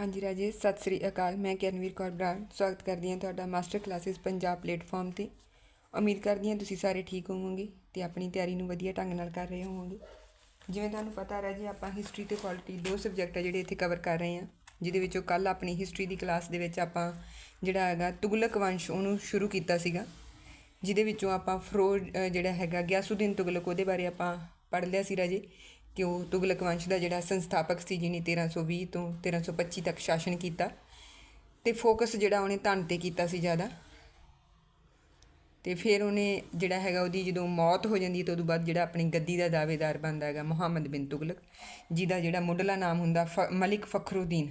ਹਾਂਜੀ ਰਾਜੇ, ਸਤਿ ਸ੍ਰੀ ਅਕਾਲ। ਮੈਂ ਕਿਰਨਵੀਰ ਕੌਰ ਬਰਾੜ। ਸਵਾਗਤ ਕਰਦੀ ਹਾਂ ਤੁਹਾਡਾ ਮਾਸਟਰ ਕਲਾਸਿਸ ਪੰਜਾਬ ਪਲੇਟਫਾਰਮ ਤੇ। ਉਮੀਦ ਕਰਦੀ ਹਾਂ ਤੁਸੀਂ ਸਾਰੇ ਠੀਕ ਹੋਵੋਗੇ ਤੇ ਆਪਣੀ ਤਿਆਰੀ ਨੂੰ ਵਧੀਆ ਢੰਗ ਨਾਲ ਕਰ ਰਹੇ ਹੋਵੋਗੇ। ਜਿਵੇਂ ਤੁਹਾਨੂੰ ਪਤਾ ਰਾਜੇ, ਆਪਾਂ ਹਿਸਟਰੀ ਤੇ ਕੁਆਲਿਟੀ ਦੋ ਸਬਜੈਕਟ ਆ ਜਿਹੜੇ ਇੱਥੇ ਕਵਰ ਕਰ ਰਹੇ ਹਾਂ, ਜਿਹਦੇ ਵਿੱਚੋਂ ਕੱਲ ਆਪਣੀ ਹਿਸਟਰੀ ਦੀ ਕਲਾਸ ਦੇ ਵਿੱਚ ਆਪਾਂ ਜਿਹੜਾ ਹੈਗਾ ਤੁਗਲਕ ਵੰਸ਼ ਉਹਨੂੰ ਸ਼ੁਰੂ ਕੀਤਾ ਸੀਗਾ, ਜਿਹਦੇ ਵਿੱਚੋਂ ਆਪਾਂ ਫਰੋਜ਼ ਜਿਹੜਾ ਹੈਗਾ ਗਿਆਸੂਦੀਨ ਤੁਗਲਕ, ਉਹਦੇ ਬਾਰੇ ਆਪਾਂ ਪੜ੍ਹ ਲਿਆ ਸੀ ਰਾਜੇ। ਕਿ ਉਹ ਤੁਗਲਕ ਵੰਸ਼ ਦਾ ਜਿਹੜਾ ਸੰਸਥਾਪਕ ਸੀ ਜਿਹਨੇ 1320 ਤੋਂ 1325 ਤੱਕ ਸ਼ਾਸਨ ਕੀਤਾ ਤੇ ਫੋਕਸ ਜਿਹੜਾ ਉਹਨੇ ਧਨ ਤੇ ਕੀਤਾ ਸੀ ਜ਼ਿਆਦਾ। ਤੇ ਫਿਰ ਉਹਨੇ ਜਿਹੜਾ ਹੈਗਾ ਉਹਦੀ ਜਦੋਂ ਮੌਤ ਹੋ ਜਾਂਦੀ ਤਾਂ ਉਦੋਂ ਬਾਅਦ ਜਿਹੜਾ ਆਪਣੀ ਗੱਦੀ ਦਾ ਦਾਅਵੇਦਾਰ ਬਣਦਾ ਹੈਗਾ ਮੁਹੰਮਦ ਬਿਨ ਤੁਗਲਕ, ਜਿਹਦਾ ਜਿਹੜਾ ਮੁੱਢਲਾ ਨਾਮ ਹੁੰਦਾ ਫ- ਮਲਿਕ ਫਖਰੁਦੀਨ।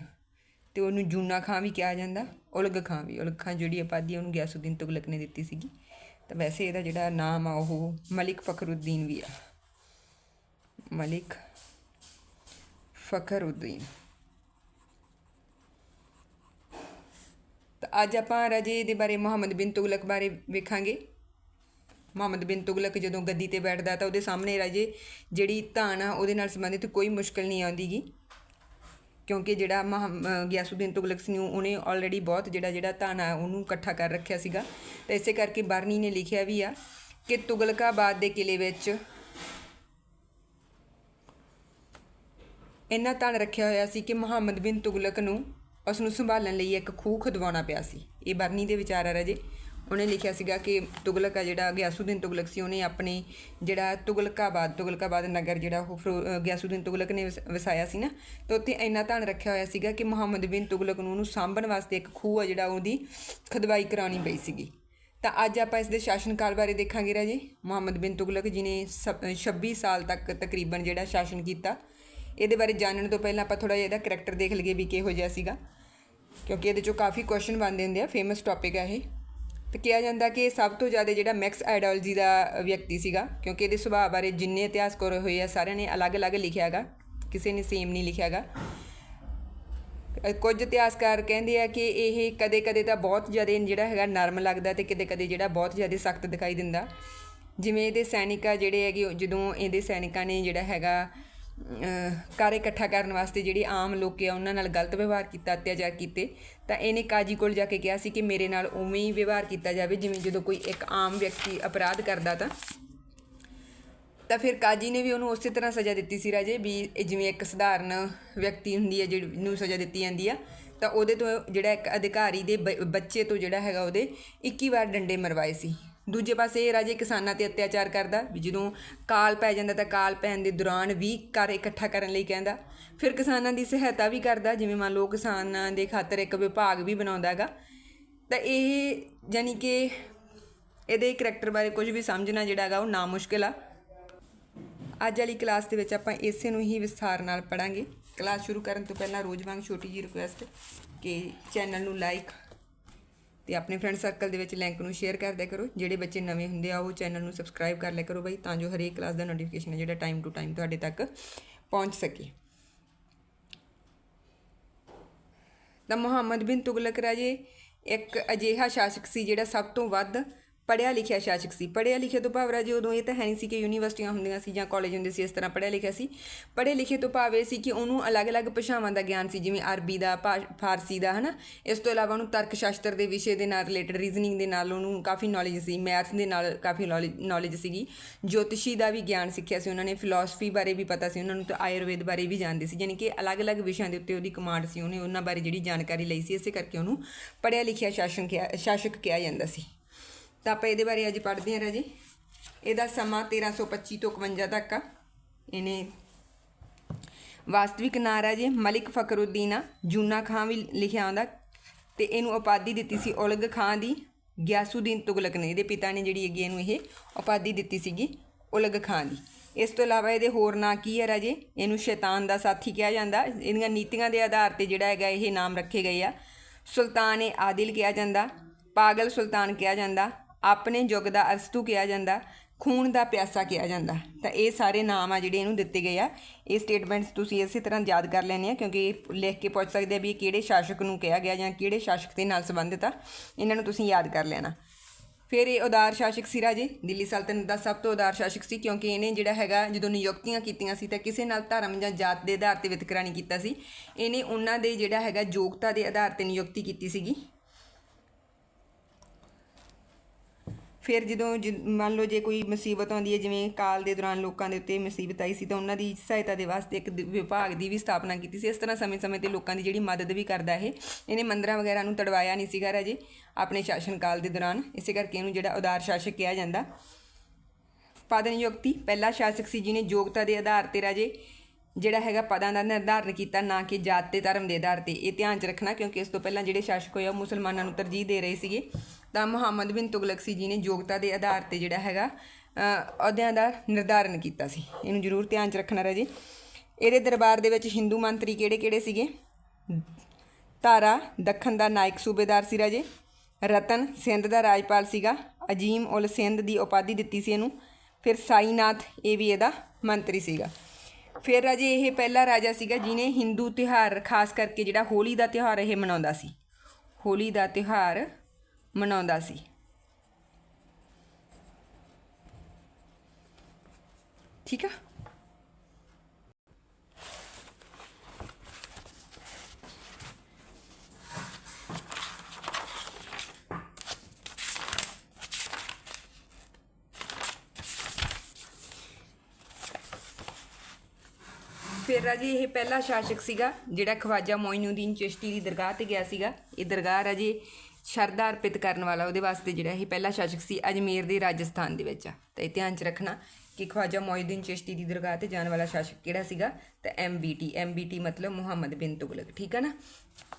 ਤੇ ਉਹਨੂੰ ਜੂਨਾ ਖਾਂ ਵੀ ਕਿਹਾ ਜਾਂਦਾ, ਉਲਗ ਖਾਂ ਵੀ, ਉਲਗ ਖਾਂ ਜਿਹੜੀ ਉਪਾਧੀ ਉਹਨੂੰ ਗਿਆਸੁਦੀਨ ਤੁਗਲਕ ਨੇ ਦਿੱਤੀ ਸੀਗੀ। ਤਾਂ ਵੈਸੇ ਇਹਦਾ ਜਿਹੜਾ ਨਾਮ ਆ ਉਹ ਮਲਿਕ ਫਖਰੁਦੀਨ ਵੀ ਆ। ਮਲਿਕ ਫਖਰੁਦੀਨ ਤਾਂ ਅੱਜ ਆਪਾਂ ਰਾਜੇ ਦੇ ਬਾਰੇ ਮੁਹੰਮਦ ਬਿਨ ਤੁਗਲਕ ਬਾਰੇ ਵੇਖਾਂਗੇ। ਮੁਹੰਮਦ ਬਿਨ ਤੁਗਲਕ ਜਦੋਂ ਗੱਦੀ ਤੇ ਬੈਠਦਾ ਤਾਂ ਉਹਦੇ ਸਾਹਮਣੇ ਰਾਜੇ ਜਿਹੜੀ ਧਾਨ ਆ ਉਹਦੇ ਨਾਲ ਸੰਬੰਧਿਤ ਕੋਈ ਮੁਸ਼ਕਲ ਨਹੀਂ ਆਉਂਦੀਗੀ। ਕਿਉਂਕਿ ਜਿਹੜਾ ਮਹਮ- ਅ, ਤੁਗਲਕ ਸੀ ਉਹਨੇ ਆਲਰੇਡੀ ਬਹੁਤ ਜਿਹੜਾ ਜਿਹੜਾ ਧਾਨ ਆ ਉਹਨੂੰ ਇਕੱਠਾ ਕਰ ਰੱਖਿਆ ਸੀਗਾ। ਤੇ ਇਸੇ ਕਰਕੇ ਬਰਨੀ ਨੇ ਲਿਖਿਆ ਵੀ ਆ ਕਿ ਤੁਗਲਕਾਬਾਦ ਦੇ ਕਿਲੇ ਵਿੱਚ ਇੰਨਾ ਧਨ ਰੱਖਿਆ ਹੋਇਆ ਸੀ ਕਿ ਮੁਹੰਮਦ ਬਿਨ ਤੁਗਲਕ ਨੂੰ ਉਸ ਨੂੰ ਸੰਭਾਲਣ ਲਈ ਇੱਕ ਖੂਹ ਖਦਵਾਉਣਾ ਪਿਆ ਸੀ। ਇਹ ਬਰਨੀ ਦੇ ਵਿਚਾਰ ਆ ਰਾਜੇ। ਉਹਨੇ ਲਿਖਿਆ ਸੀਗਾ ਕਿ ਤੁਗਲਕ ਆ ਜਿਹੜਾ ਗਿਆਸੂਦੀਨ ਤੁਗਲਕ ਸੀ ਉਹਨੇ ਆਪਣੇ ਜਿਹੜਾ ਤੁਗਲਕਾਬਾਦ ਤੁਗਲਕਾਬਾਦ ਨਗਰ ਜਿਹੜਾ ਉਹ ਫਿਰੋ- ਅ, ਤੁਗਲਕ ਨੇ ਵਸ- ਵਸਾਇਆ ਸੀ ਨਾ ਤੇ ਉੱਥੇ ਇੰਨਾ ਧਨ ਰੱਖਿਆ ਹੋਇਆ ਸੀਗਾ ਕਿ ਮੁਹੰਮਦ ਬਿਨ ਤੁਗਲਕ ਨੂੰ ਉਹਨੂੰ ਸਾਂਭਣ ਵਾਸਤੇ ਇੱਕ ਖੂਹ ਆ ਜਿਹੜਾ ਉਹਦੀ ਖਦਵਾਈ ਕਰਾਉਣੀ ਪਈ ਸੀਗੀ। ਤਾਂ ਅੱਜ ਆਪਾਂ ਇਸ ਦੇ ਸ਼ਾਸਨਕਾਲ ਬਾਰੇ ਦੇਖਾਂਗੇ ਰਾਜੇ। ਮੁਹੰਮਦ ਬਿਨ ਤੁਗਲਕ ਜੀ ਨੇ ਸਭ- ਅ, 26 ਸਾਲ ਤੱਕ ਤਕਰੀਬਨ ਜਿਹੜਾ ਸ਼ਾਸਨ ਕੀਤਾ ਇਹਦੇ ਬਾਰੇ ਜਾਣਨ ਤੋਂ ਪਹਿਲਾਂ ਆਪਾਂ ਥੋੜਾ ਜਿਹਾ ਇਹਦਾ ਕਰੈਕਟਰ ਦੇਖ ਲਈਏ ਵੀ ਕਿਹੋ ਜਿਹਾ ਸੀਗਾ। ਕਿਉਂਕਿ ਇਹਦੇ ਚੋਂ ਕਾਫੀ ਕੁਐਸਚਨ ਬਣਦੇ ਹੁੰਦੇ ਆ ਫੇਮਸ ਟੌਪਿਕ ਆ ਇਹ। ਤੇ ਕਿਹਾ ਜਾਂਦਾ ਕਿ ਸਭ ਤੋਂ ਜ਼ਿਆਦਾ ਜਿਹੜਾ ਮੈਕਸ ਆਈਡੀਓਲੋਜੀ ਦਾ ਵਿਅਕਤੀ ਸੀਗਾ ਕਿਉਂਕਿ ਇਹਦੇ ਸੁਭਾਅ ਬਾਰੇ ਜਿੰਨੇ ਇਤਿਹਾਸਕਾਰ ਹੋਏ ਆ ਸਾਰਿਆਂ ਨੇ ਅਲੱਗ-ਅਲੱਗ ਲਿਖਿਆਗਾ ਕਿਸੇ ਨੇ ਸੇਮ ਨਹੀਂ ਲਿਖਿਆਗਾ ਅ, ਕੁਝ ਇਤਿਹਾਸਕਾਰ ਕਹਿੰਦੇ ਆ ਕਿ ਇਹ ਕਦੇ-ਕਦੇ ਤਾਂ ਬਹੁਤ ਜ਼ਿਆਦਾ ਜਿਹੜਾ ਹੈਗਾ ਨਰਮ ਲੱਗਦਾ ਤੇ ਕਦੇ-ਕਦੇ ਜਿਹੜਾ ਬਹੁਤ ਜ਼ਿਆਦਾ ਸਖਤ ਦਿਖਾਈ ਦਿੰਦਾ। ਜਿਵੇਂ ਇਹਦੇ ਸੈਨਿਕ ਜਿਹੜੇ ਹੈਗੇ ਜਦੋਂ ਇਹਦੇ ਸੈਨਿਕਾਂ ਨੇ ਜਿਹੜਾ ਹੈਗਾ ਅ, ਘਰ ਇਕੱਠਾ ਕਰਨ ਵਾਸਤੇ ਜਿਹੜੇ ਆਮ ਲੋਕ ਆ ਉਹਨਾਂ ਨਾਲ ਗਲਤ ਵਿਵਹਾਰ ਕੀਤਾ ਅਤਿਆਚਾਰ ਕੀਤੇ। ਤਾਂ ਇਹਨੇ ਕਾਜੀ ਕੋਲ ਜਾ ਕੇ ਕਿਹਾ ਸੀ ਕਿ ਮੇਰੇ ਨਾਲ ਉਵੇਂ ਹੀ ਵਿਵਹਾਰ ਕੀਤਾ ਜਾਵੇ ਜਿਵੇਂ ਜਦੋਂ ਕੋਈ ਇੱਕ ਆਮ ਵਿਅਕਤੀ ਅਪਰਾਧ ਕਰਦਾ ਤਾਂ। ਤਾਂ ਫਿਰ ਕਾਜੀ ਨੇ ਵੀ ਉਹਨੂੰ ਉਸੇ ਤਰ੍ਹਾਂ ਸਜ਼ਾ ਦਿੱਤੀ ਸੀ ਰਾਜੇ ਵੀ ਇਹ ਜਿਵੇਂ ਇੱਕ ਸਧਾਰਨ ਵਿਅਕਤੀ ਹੁੰਦੀ ਹੈ ਜਿਹਨੂੰ ਸਜ਼ਾ ਦਿੱਤੀ ਜਾਂਦੀ ਆ ਤਾਂ ਉਹਦੇ ਤੋਂ ਜਿਹੜਾ ਇੱਕ ਅਧਿਕਾਰੀ ਦੇ ਬ- ਬੱਚੇ ਤੋਂ ਜਿਹੜਾ ਹੈਗਾ ਉਹਦੇ 21 ਵਾਰ ਡੰਡੇ ਮਰਵਾਏ ਸੀ। ਦੂਜੇ ਪਾਸੇ ਇਹ ਰਾਜੇ ਕਿਸਾਨਾਂ ਤੇ ਅਤਿਆਚਾਰ ਕਰਦਾ ਵੀ ਜਦੋਂ ਕਾਲ ਪੈ ਜਾਂਦਾ ਤਾਂ ਕਾਲ ਪੈਣ ਦੇ ਦੌਰਾਨ ਵੀ ਘਰ ਇਕੱਠਾ ਕਰਨ ਲਈ ਕਹਿੰਦਾ। ਫਿਰ ਕਿਸਾਨਾਂ ਦੀ ਸਹਾਇਤਾ ਵੀ ਕਰਦਾ, ਜਿਵੇਂ ਮੰਨ ਲਓ ਕਿਸਾਨਾਂ ਦੇ ਖਾਤਰ ਇੱਕ ਵਿਭਾਗ ਵੀ ਬਣਾਉਂਦਾ ਹੈਗਾ ਤਾਂ ਇਹ ਯਾਨੀ ਕਿ ਇਹਦੇ ਕਰੈਕਟਰ ਬਾਰੇ ਕੁਝ ਵੀ ਸਮਝਣਾ ਜਿਹੜਾ ਹੈਗਾ ਉਹ ਨਾ ਮੁਸ਼ਕਿਲ ਆ। ਅੱਜ ਵਾਲੀ ਕਲਾਸ ਦੇ ਵਿੱਚ ਆਪਾਂ ਇਸੇ ਨੂੰ ਹੀ ਵਿਸਥਾਰ ਨਾਲ ਪੜਾਂਗੇ। ਕਲਾਸ ਸ਼ੁਰੂ ਕਰਨ ਤੋਂ ਪਹਿਲਾਂ ਰੋਜ਼ ਵਾਂਗ ਛੋਟੀ ਜੀ ਰਿਕੁਐਸਟ ਕਿ ਚੈਨਲ ਨੂੰ ਲਾਈਕ ਤੇ ਆਪਣੇ ਫਰੈਂਡ ਸਰਕਲ ਦੇ ਵਿੱਚ ਲਿੰਕ ਨੂੰ ਸ਼ੇਅਰ ਕਰਦਿਆ ਕਰੋ। ਜਿਹੜੇ ਬੱਚੇ ਨਵੇਂ ਹੁੰਦੇ ਆ, ਉਹ ਚੈਨਲ ਨੂੰ ਸਬਸਕ੍ਰਾਈਬ ਕਰ ਲਿਆ ਕਰੋ ਬਾਈ, ਤਾਂ ਜੋ ਹਰੇਕ ਕਲਾਸ ਦਾ ਨੋਟੀਫਿਕੇਸ਼ਨ ਹੈ ਜਿਹੜਾ ਟਾਈਮ ਟੂ ਟਾਈਮ ਤੁਹਾਡੇ ਤੱਕ ਪਹੁੰਚ ਸਕੇ। ਤਾਂ ਮੁਹੰਮਦ ਬਿਨ ਤੁਗਲਕ ਰਾਜੇ ਇੱਕ ਅਜਿਹਾ ਸ਼ਾਸਕ ਸੀ ਜਿਹੜਾ ਸਭ ਤੋਂ ਵੱਧ ਪੜ੍ਹਿਆ ਲਿਖਿਆ ਸ਼ਾਸਕ ਸੀ। ਪੜ੍ਹਿਆ ਲਿਖਿਆ ਤੋਂ ਭਾਵ ਰਾਜੇ ਉਦੋਂ ਇਹ ਤਾਂ ਹੈ ਨਹੀਂ ਸੀ ਕਿ ਯੂਨੀਵਰਸਿਟੀਆਂ ਹੁੰਦੀਆਂ ਸੀ ਜਾਂ ਕਾਲਜ ਹੁੰਦੇ ਸੀ ਇਸ ਤਰ੍ਹਾਂ ਪੜ੍ਹਿਆ ਲਿਖਿਆ ਸੀ। ਪੜ੍ਹੇ ਲਿਖੇ ਤੋਂ ਭਾਵ ਇਹ ਸੀ ਕਿ ਉਹਨੂੰ ਅਲੱਗ-ਅਲੱਗ ਭਾਸ਼ਾਵਾਂ ਦਾ ਗਿਆਨ ਸੀ, ਜਿਵੇਂ ਅਰਬੀ ਦਾ, ਭਾ- ਫਾਰਸੀ ਦਾ, ਹਨਾ? ਇਸ ਤੋਂ ਇਲਾਵਾ ਉਹਨੂੰ ਤਰਕ ਸ਼ਾਸਤਰ ਦੇ ਵਿਸ਼ੇ ਦੇ ਨਾਲ ਰਿਲੇਟਡ ਰੀਜ਼ਨਿੰਗ ਦੇ ਨਾਲ ਉਹਨੂੰ ਕਾਫੀ ਨੌਲੇਜ ਸੀ ਮੈਥ ਦੇ ਨਾਲ ਕਾਫੀ ਨੌਲੇਜ ਸੀਗੀ। ਜੋਤਿਸ਼ੀ ਦਾ ਵੀ ਗਿਆਨ ਸਿੱਖਿਆ ਸੀ ਉਹਨਾਂ ਨੇ ਫਿਲਾਸਫੀ ਬਾਰੇ ਵੀ ਪਤਾ ਸੀ, ਉਹਨਾਂ ਨੂੰ ਤਾਂ ਆਯੁਰਵੇਦ ਬਾਰੇ ਵੀ ਜਾਣਦੇ ਸੀ, ਯਾਨੀ ਕਿ ਅਲੱਗ-ਅਲੱਗ ਵਿਸ਼ਿਆਂ ਦੇ ਉੱਤੇ ਉਹਦੀ ਕਮਾਂਡ ਸੀ, ਉਹਨੇ ਉਹਨਾਂ ਬਾਰੇ ਜਿਹੜੀ ਜਾਣਕਾਰੀ ਲਈ ਸੀ, ਇਸੇ ਕਰਕੇ ਉਹਨੂੰ ਪੜ੍ਹਿਆ ਲਿਖਿਆ ਸ਼ਾਸਨ ਕਿਹਾ, ਸ਼ਾਸਕ ਕਿਹਾ ਜਾਂਦਾ ਸੀ। ਤਾਂ ਆਪਾਂ ਇਹਦੇ ਬਾਰੇ ਅੱਜ ਪੜ੍ਹਦੇ ਹਾਂ ਰਾਜੇ। ਇਹਦਾ ਸਮਾਂ 1325 ਤੋਂ 51 ਤੱਕ ਆ। ਇਹਨੇ ਵਾਸਤਵਿਕ ਨਾਂ ਰਾਜੇ, ਮਲਿਕ ਫਖਰੁਦੀਨ ਆ। ਜੂਨਾ ਖਾਂ ਵੀ ਲਿਖਿਆ ਆਉਂਦਾ ਤੇ ਇਹਨੂੰ ਉਪਾਧੀ ਦਿੱਤੀ ਸੀ ਉਲਗ ਖਾਂ ਦੀ। ਗਿਆਸੂਦੀਨ ਤੁਗਲਕ ਨੇ, ਇਹਦੇ ਪਿਤਾ ਨੇ ਜਿਹੜੀ ਹੈਗੀ ਇਹਨੂੰ ਇਹ ਉਪਾਧੀ ਦਿੱਤੀ ਸੀਗੀ ਉਲਗ ਖਾਂ ਦੀ। ਇਸ ਤੋਂ ਇਲਾਵਾ ਇਹਦੇ ਹੋਰ ਨਾਂ ਕੀ ਹੈ ਰਾਜੇ? ਇਹਨੂੰ ਸ਼ੈਤਾਨ ਦਾ ਸਾਥੀ ਕਿਹਾ ਜਾਂਦਾ। ਇਹਦੀਆਂ ਨੀਤੀਆਂ ਦੇ ਆਧਾਰ ਤੇ ਜਿਹੜਾ ਹੈਗਾ ਇਹ ਨਾਮ ਰੱਖੇ ਗਏ ਆ। ਸੁਲਤਾਨ ਏ ਆਦਿਲ ਕਿਹਾ ਜਾਂਦਾ। ਪਾਗਲ ਸੁਲਤਾਨ ਕਿਹਾ ਜਾਂਦਾ। ਆਪਣੇ ਯੁੱਗ ਦਾ ਅਰਸਤੂ ਕਿਹਾ ਜਾਂਦਾ, ਖੂਨ ਦਾ ਪਿਆਸਾ ਕਿਹਾ ਜਾਂਦਾ। ਤਾਂ ਇਹ ਸਾਰੇ ਨਾਮ ਆ ਜਿਹੜੇ ਇਹਨੂੰ ਦਿੱਤੇ ਗਏ ਆ। ਇਹ ਸਟੇਟਮੈਂਟਸ ਤੁਸੀਂ ਇਸੇ ਤਰ੍ਹਾਂ ਯਾਦ ਕਰ ਲੈਣੇ ਆ, ਕਿਉਂਕਿ ਇਹ ਲਿਖ ਕੇ ਪੁੱਛ ਸਕਦੇ ਆ ਵੀ ਇਹ ਕਿਹੜੇ ਸ਼ਾਸਕ ਨੂੰ ਕਿਹਾ ਗਿਆ ਜਾਂ ਕਿਹੜੇ ਸ਼ਾਸਕ ਦੇ ਨਾਲ ਸੰਬੰਧਿਤ ਆ। ਇਹਨਾਂ ਨੂੰ ਤੁਸੀਂ ਯਾਦ ਕਰ ਲੈਣਾ। ਫਿਰ ਇਹ ਉਦਾਰ ਸ਼ਾਸਕ ਸੀ ਰਾਜੇ ਦਿੱਲੀ ਸਲਤਨਤ ਦਾ ਸਭ ਤੋਂ ਉਦਾਰ ਸ਼ਾਸਕ ਸੀ, ਕਿਉਂਕਿ ਇਹਨੇ ਜਿਹੜਾ ਹੈਗਾ, ਜਦੋਂ ਨਿਯੁਕਤੀਆਂ ਕੀਤੀਆਂ ਸੀ, ਤਾਂ ਕਿਸੇ ਨਾਲ ਧਰਮ ਜਾਂ ਜਾਤ ਦੇ ਆਧਾਰ ਤੇ ਵਿਤਕਰਾ ਨਹੀਂ ਕੀਤਾ ਸੀ। ਇਹਨੇ ਉਹਨਾਂ ਦੇ ਜਿਹੜਾ ਹੈਗਾ ਯੋਗਤਾ ਦੇ ਆਧਾਰ ਤੇ ਨਿਯੁਕਤੀ ਕੀਤੀ ਸੀਗੀ। ਫਿਰ ਜਦੋਂ ਜਿ- ਮੰਨ ਲਓ ਜੇ ਕੋਈ ਮੁਸੀਬਤ ਆਉਂਦੀ ਹੈ, ਜਿਵੇਂ ਕਾਲ ਦੇ ਦੌਰਾਨ ਲੋਕਾਂ ਦੇ ਉੱਤੇ ਮੁਸੀਬਤ ਆਈ ਸੀ, ਤਾਂ ਉਹਨਾਂ ਦੀ ਸਹਾਇਤਾ ਦੇ ਵਾਸਤੇ ਇੱਕ ਦ- ਵਿਭਾਗ ਦੀ ਵੀ ਸਥਾਪਨਾ ਕੀਤੀ ਸੀ। ਇਸ ਤਰ੍ਹਾਂ ਸਮੇਂ-ਸਮੇਂ ਤੇ ਲੋਕਾਂ ਦੀ ਜਿਹੜੀ ਮਦਦ ਵੀ ਕਰਦਾ ਇਹ। ਇਹਨੇ ਮੰਦਰਾਂ ਵਗੈਰਾ ਨੂੰ ਤੜਵਾਇਆ ਨਹੀਂ ਸੀਗਾ ਰਾਜੇ, ਆਪਣੇ ਸ਼ਾਸਨ ਕਾਲ ਦੇ ਦੌਰਾਨ। ਇਸੇ ਕਰਕੇ ਇਹਨੂੰ ਜਿਹੜਾ ਉਦਾਰ ਸ਼ਾਸਕ ਕਿਹਾ ਜਾਂਦਾ। ਪਦ ਨਿਯੁਕਤੀ ਪਹਿਲਾ ਸ਼ਾਸਕ ਸੀ ਜਿਹਨੇ ਯੋਗਤਾ ਦੇ ਆਧਾਰ ਤੇ ਰਾਜੇ, ਜਿਹੜਾ ਹੈਗਾ ਪਦਾਂ ਦਾ ਨਿਰਧਾਰਨ ਕੀਤਾ, ਨਾ ਕਿ ਜਾਤ ਤੇ ਧਰਮ ਦੇ ਆਧਾਰ ਤੇ। ਇਹ ਧਿਆਨ 'ਚ ਰੱਖਣਾ, ਕਿਉਂਕਿ ਇਸ ਤੋਂ ਪਹਿਲਾਂ ਜਿਹੜੇ ਸ਼ਾਸਕ ਹੋਏ ਆ, ਉਹ ਮੁਸਲਮਾਨਾਂ ਨੂੰ ਤਰਜੀਹ ਦੇ ਰਹੇ ਸੀਗੇ। ਤਾਂ ਮੁਹੰਮਦ ਬਿਨ ਤੁਗਲਕ ਸੀ ਜਿਹਨੇ ਯੋਗਤਾ ਦੇ ਆਧਾਰ ਤੇ ਜਿਹੜਾ ਹੈਗਾ ਅਹੁਦਿਆਂ ਦਾ ਨਿਰਧਾਰਨ ਕੀਤਾ ਸੀ। ਇਹਨੂੰ ਜ਼ਰੂਰ ਧਿਆਨ 'ਚ ਰੱਖਣਾ ਰਾਜੇ। ਇਹਦੇ ਦਰਬਾਰ ਦੇ ਵਿੱਚ ਹਿੰਦੂ ਮੰਤਰੀ ਕਿਹੜੇ-ਕਿਹੜੇ ਸੀਗੇ? ਤਾਰਾ, ਦੱਖਣ ਦਾ ਨਾਇਕ ਸੂਬੇਦਾਰ ਸੀ ਰਾਜੇ। ਰਤਨ ਸਿੰਧ ਦਾ ਰਾਜਪਾਲ ਸੀਗਾ। ਅਜੀਮ ਉਲ ਸਿੰਧ ਦੀ ਉਪਾਧੀ ਦਿੱਤੀ ਸੀ ਇਹਨੂੰ। ਫਿਰ ਸਾਈਨਾਥ, ਇਹ ਵੀ ਇਹਦਾ ਮੰਤਰੀ ਸੀਗਾ। ਫਿਰ ਰਾਜੇ ਇਹ ਪਹਿਲਾ ਰਾਜਾ ਸੀਗਾ ਜਿਨੇ ਹਿੰਦੂ ਤਿਉਹਾਰ, ਖਾਸ ਕਰਕੇ ਜਿਹੜਾ ਹੋਲੀ ਦਾ ਤਿਉਹਾਰ ਇਹ ਮਨਾਉਂਦਾ ਸੀ। ਹੋਲੀ ਦਾ ਤਿਉਹਾਰ ਮਨਾਉਂਦਾ ਸੀ। ਠੀਕ ਆ? ਫਿਰ ਰਾਜੇ ਇਹ ਪਹਿਲਾ ਸ਼ਾਸਕ ਸੀਗਾ, ਜਿਹੜਾ ਖਵਾਜਾ ਮੋਇਨੂਦੀਨ ਚਿਸ਼ਤੀ ਦੀ ਦਰਗਾਹ ਤੇ ਗਿਆ ਸੀਗਾ। ਇਹ ਦਰਗਾਹ ਰਾਜੇ ਸ਼ਰਧਾ ਅਰਪਿਤ ਕਰਨ ਵਾਲਾ ਉਹਦੇ ਵਾਸਤੇ ਜਿਹੜਾ ਇਹ ਪਹਿਲਾ ਸ਼ਾਸਕ ਸੀ ਅਜਮੇਰ ਦੇ ਰਾਜਸਥਾਨ ਦੇ ਵਿੱਚ। ਆ ਤਾਂ ਇਹ ਧਿਆਨ 'ਚ ਰੱਖਣਾ ਕਿ ਖਵਾਜਾ ਮੋਇਨੂਦੀਨ ਚਿਸ਼ਤੀ ਦੀ ਦਰਗਾਹ ਤੇ ਜਾਣ ਵਾਲਾ ਸ਼ਾਸਕ ਕਿਹੜਾ ਸੀਗਾ? ਤਾਂ ਐਮਬੀਟੀ ਐਮਬੀਟੀ ਮਤਲਬ ਮੁਹੰਮਦ ਬਿਨ ਤੁਗਲਕ, ਠੀਕ ਹੈ ਨਾ?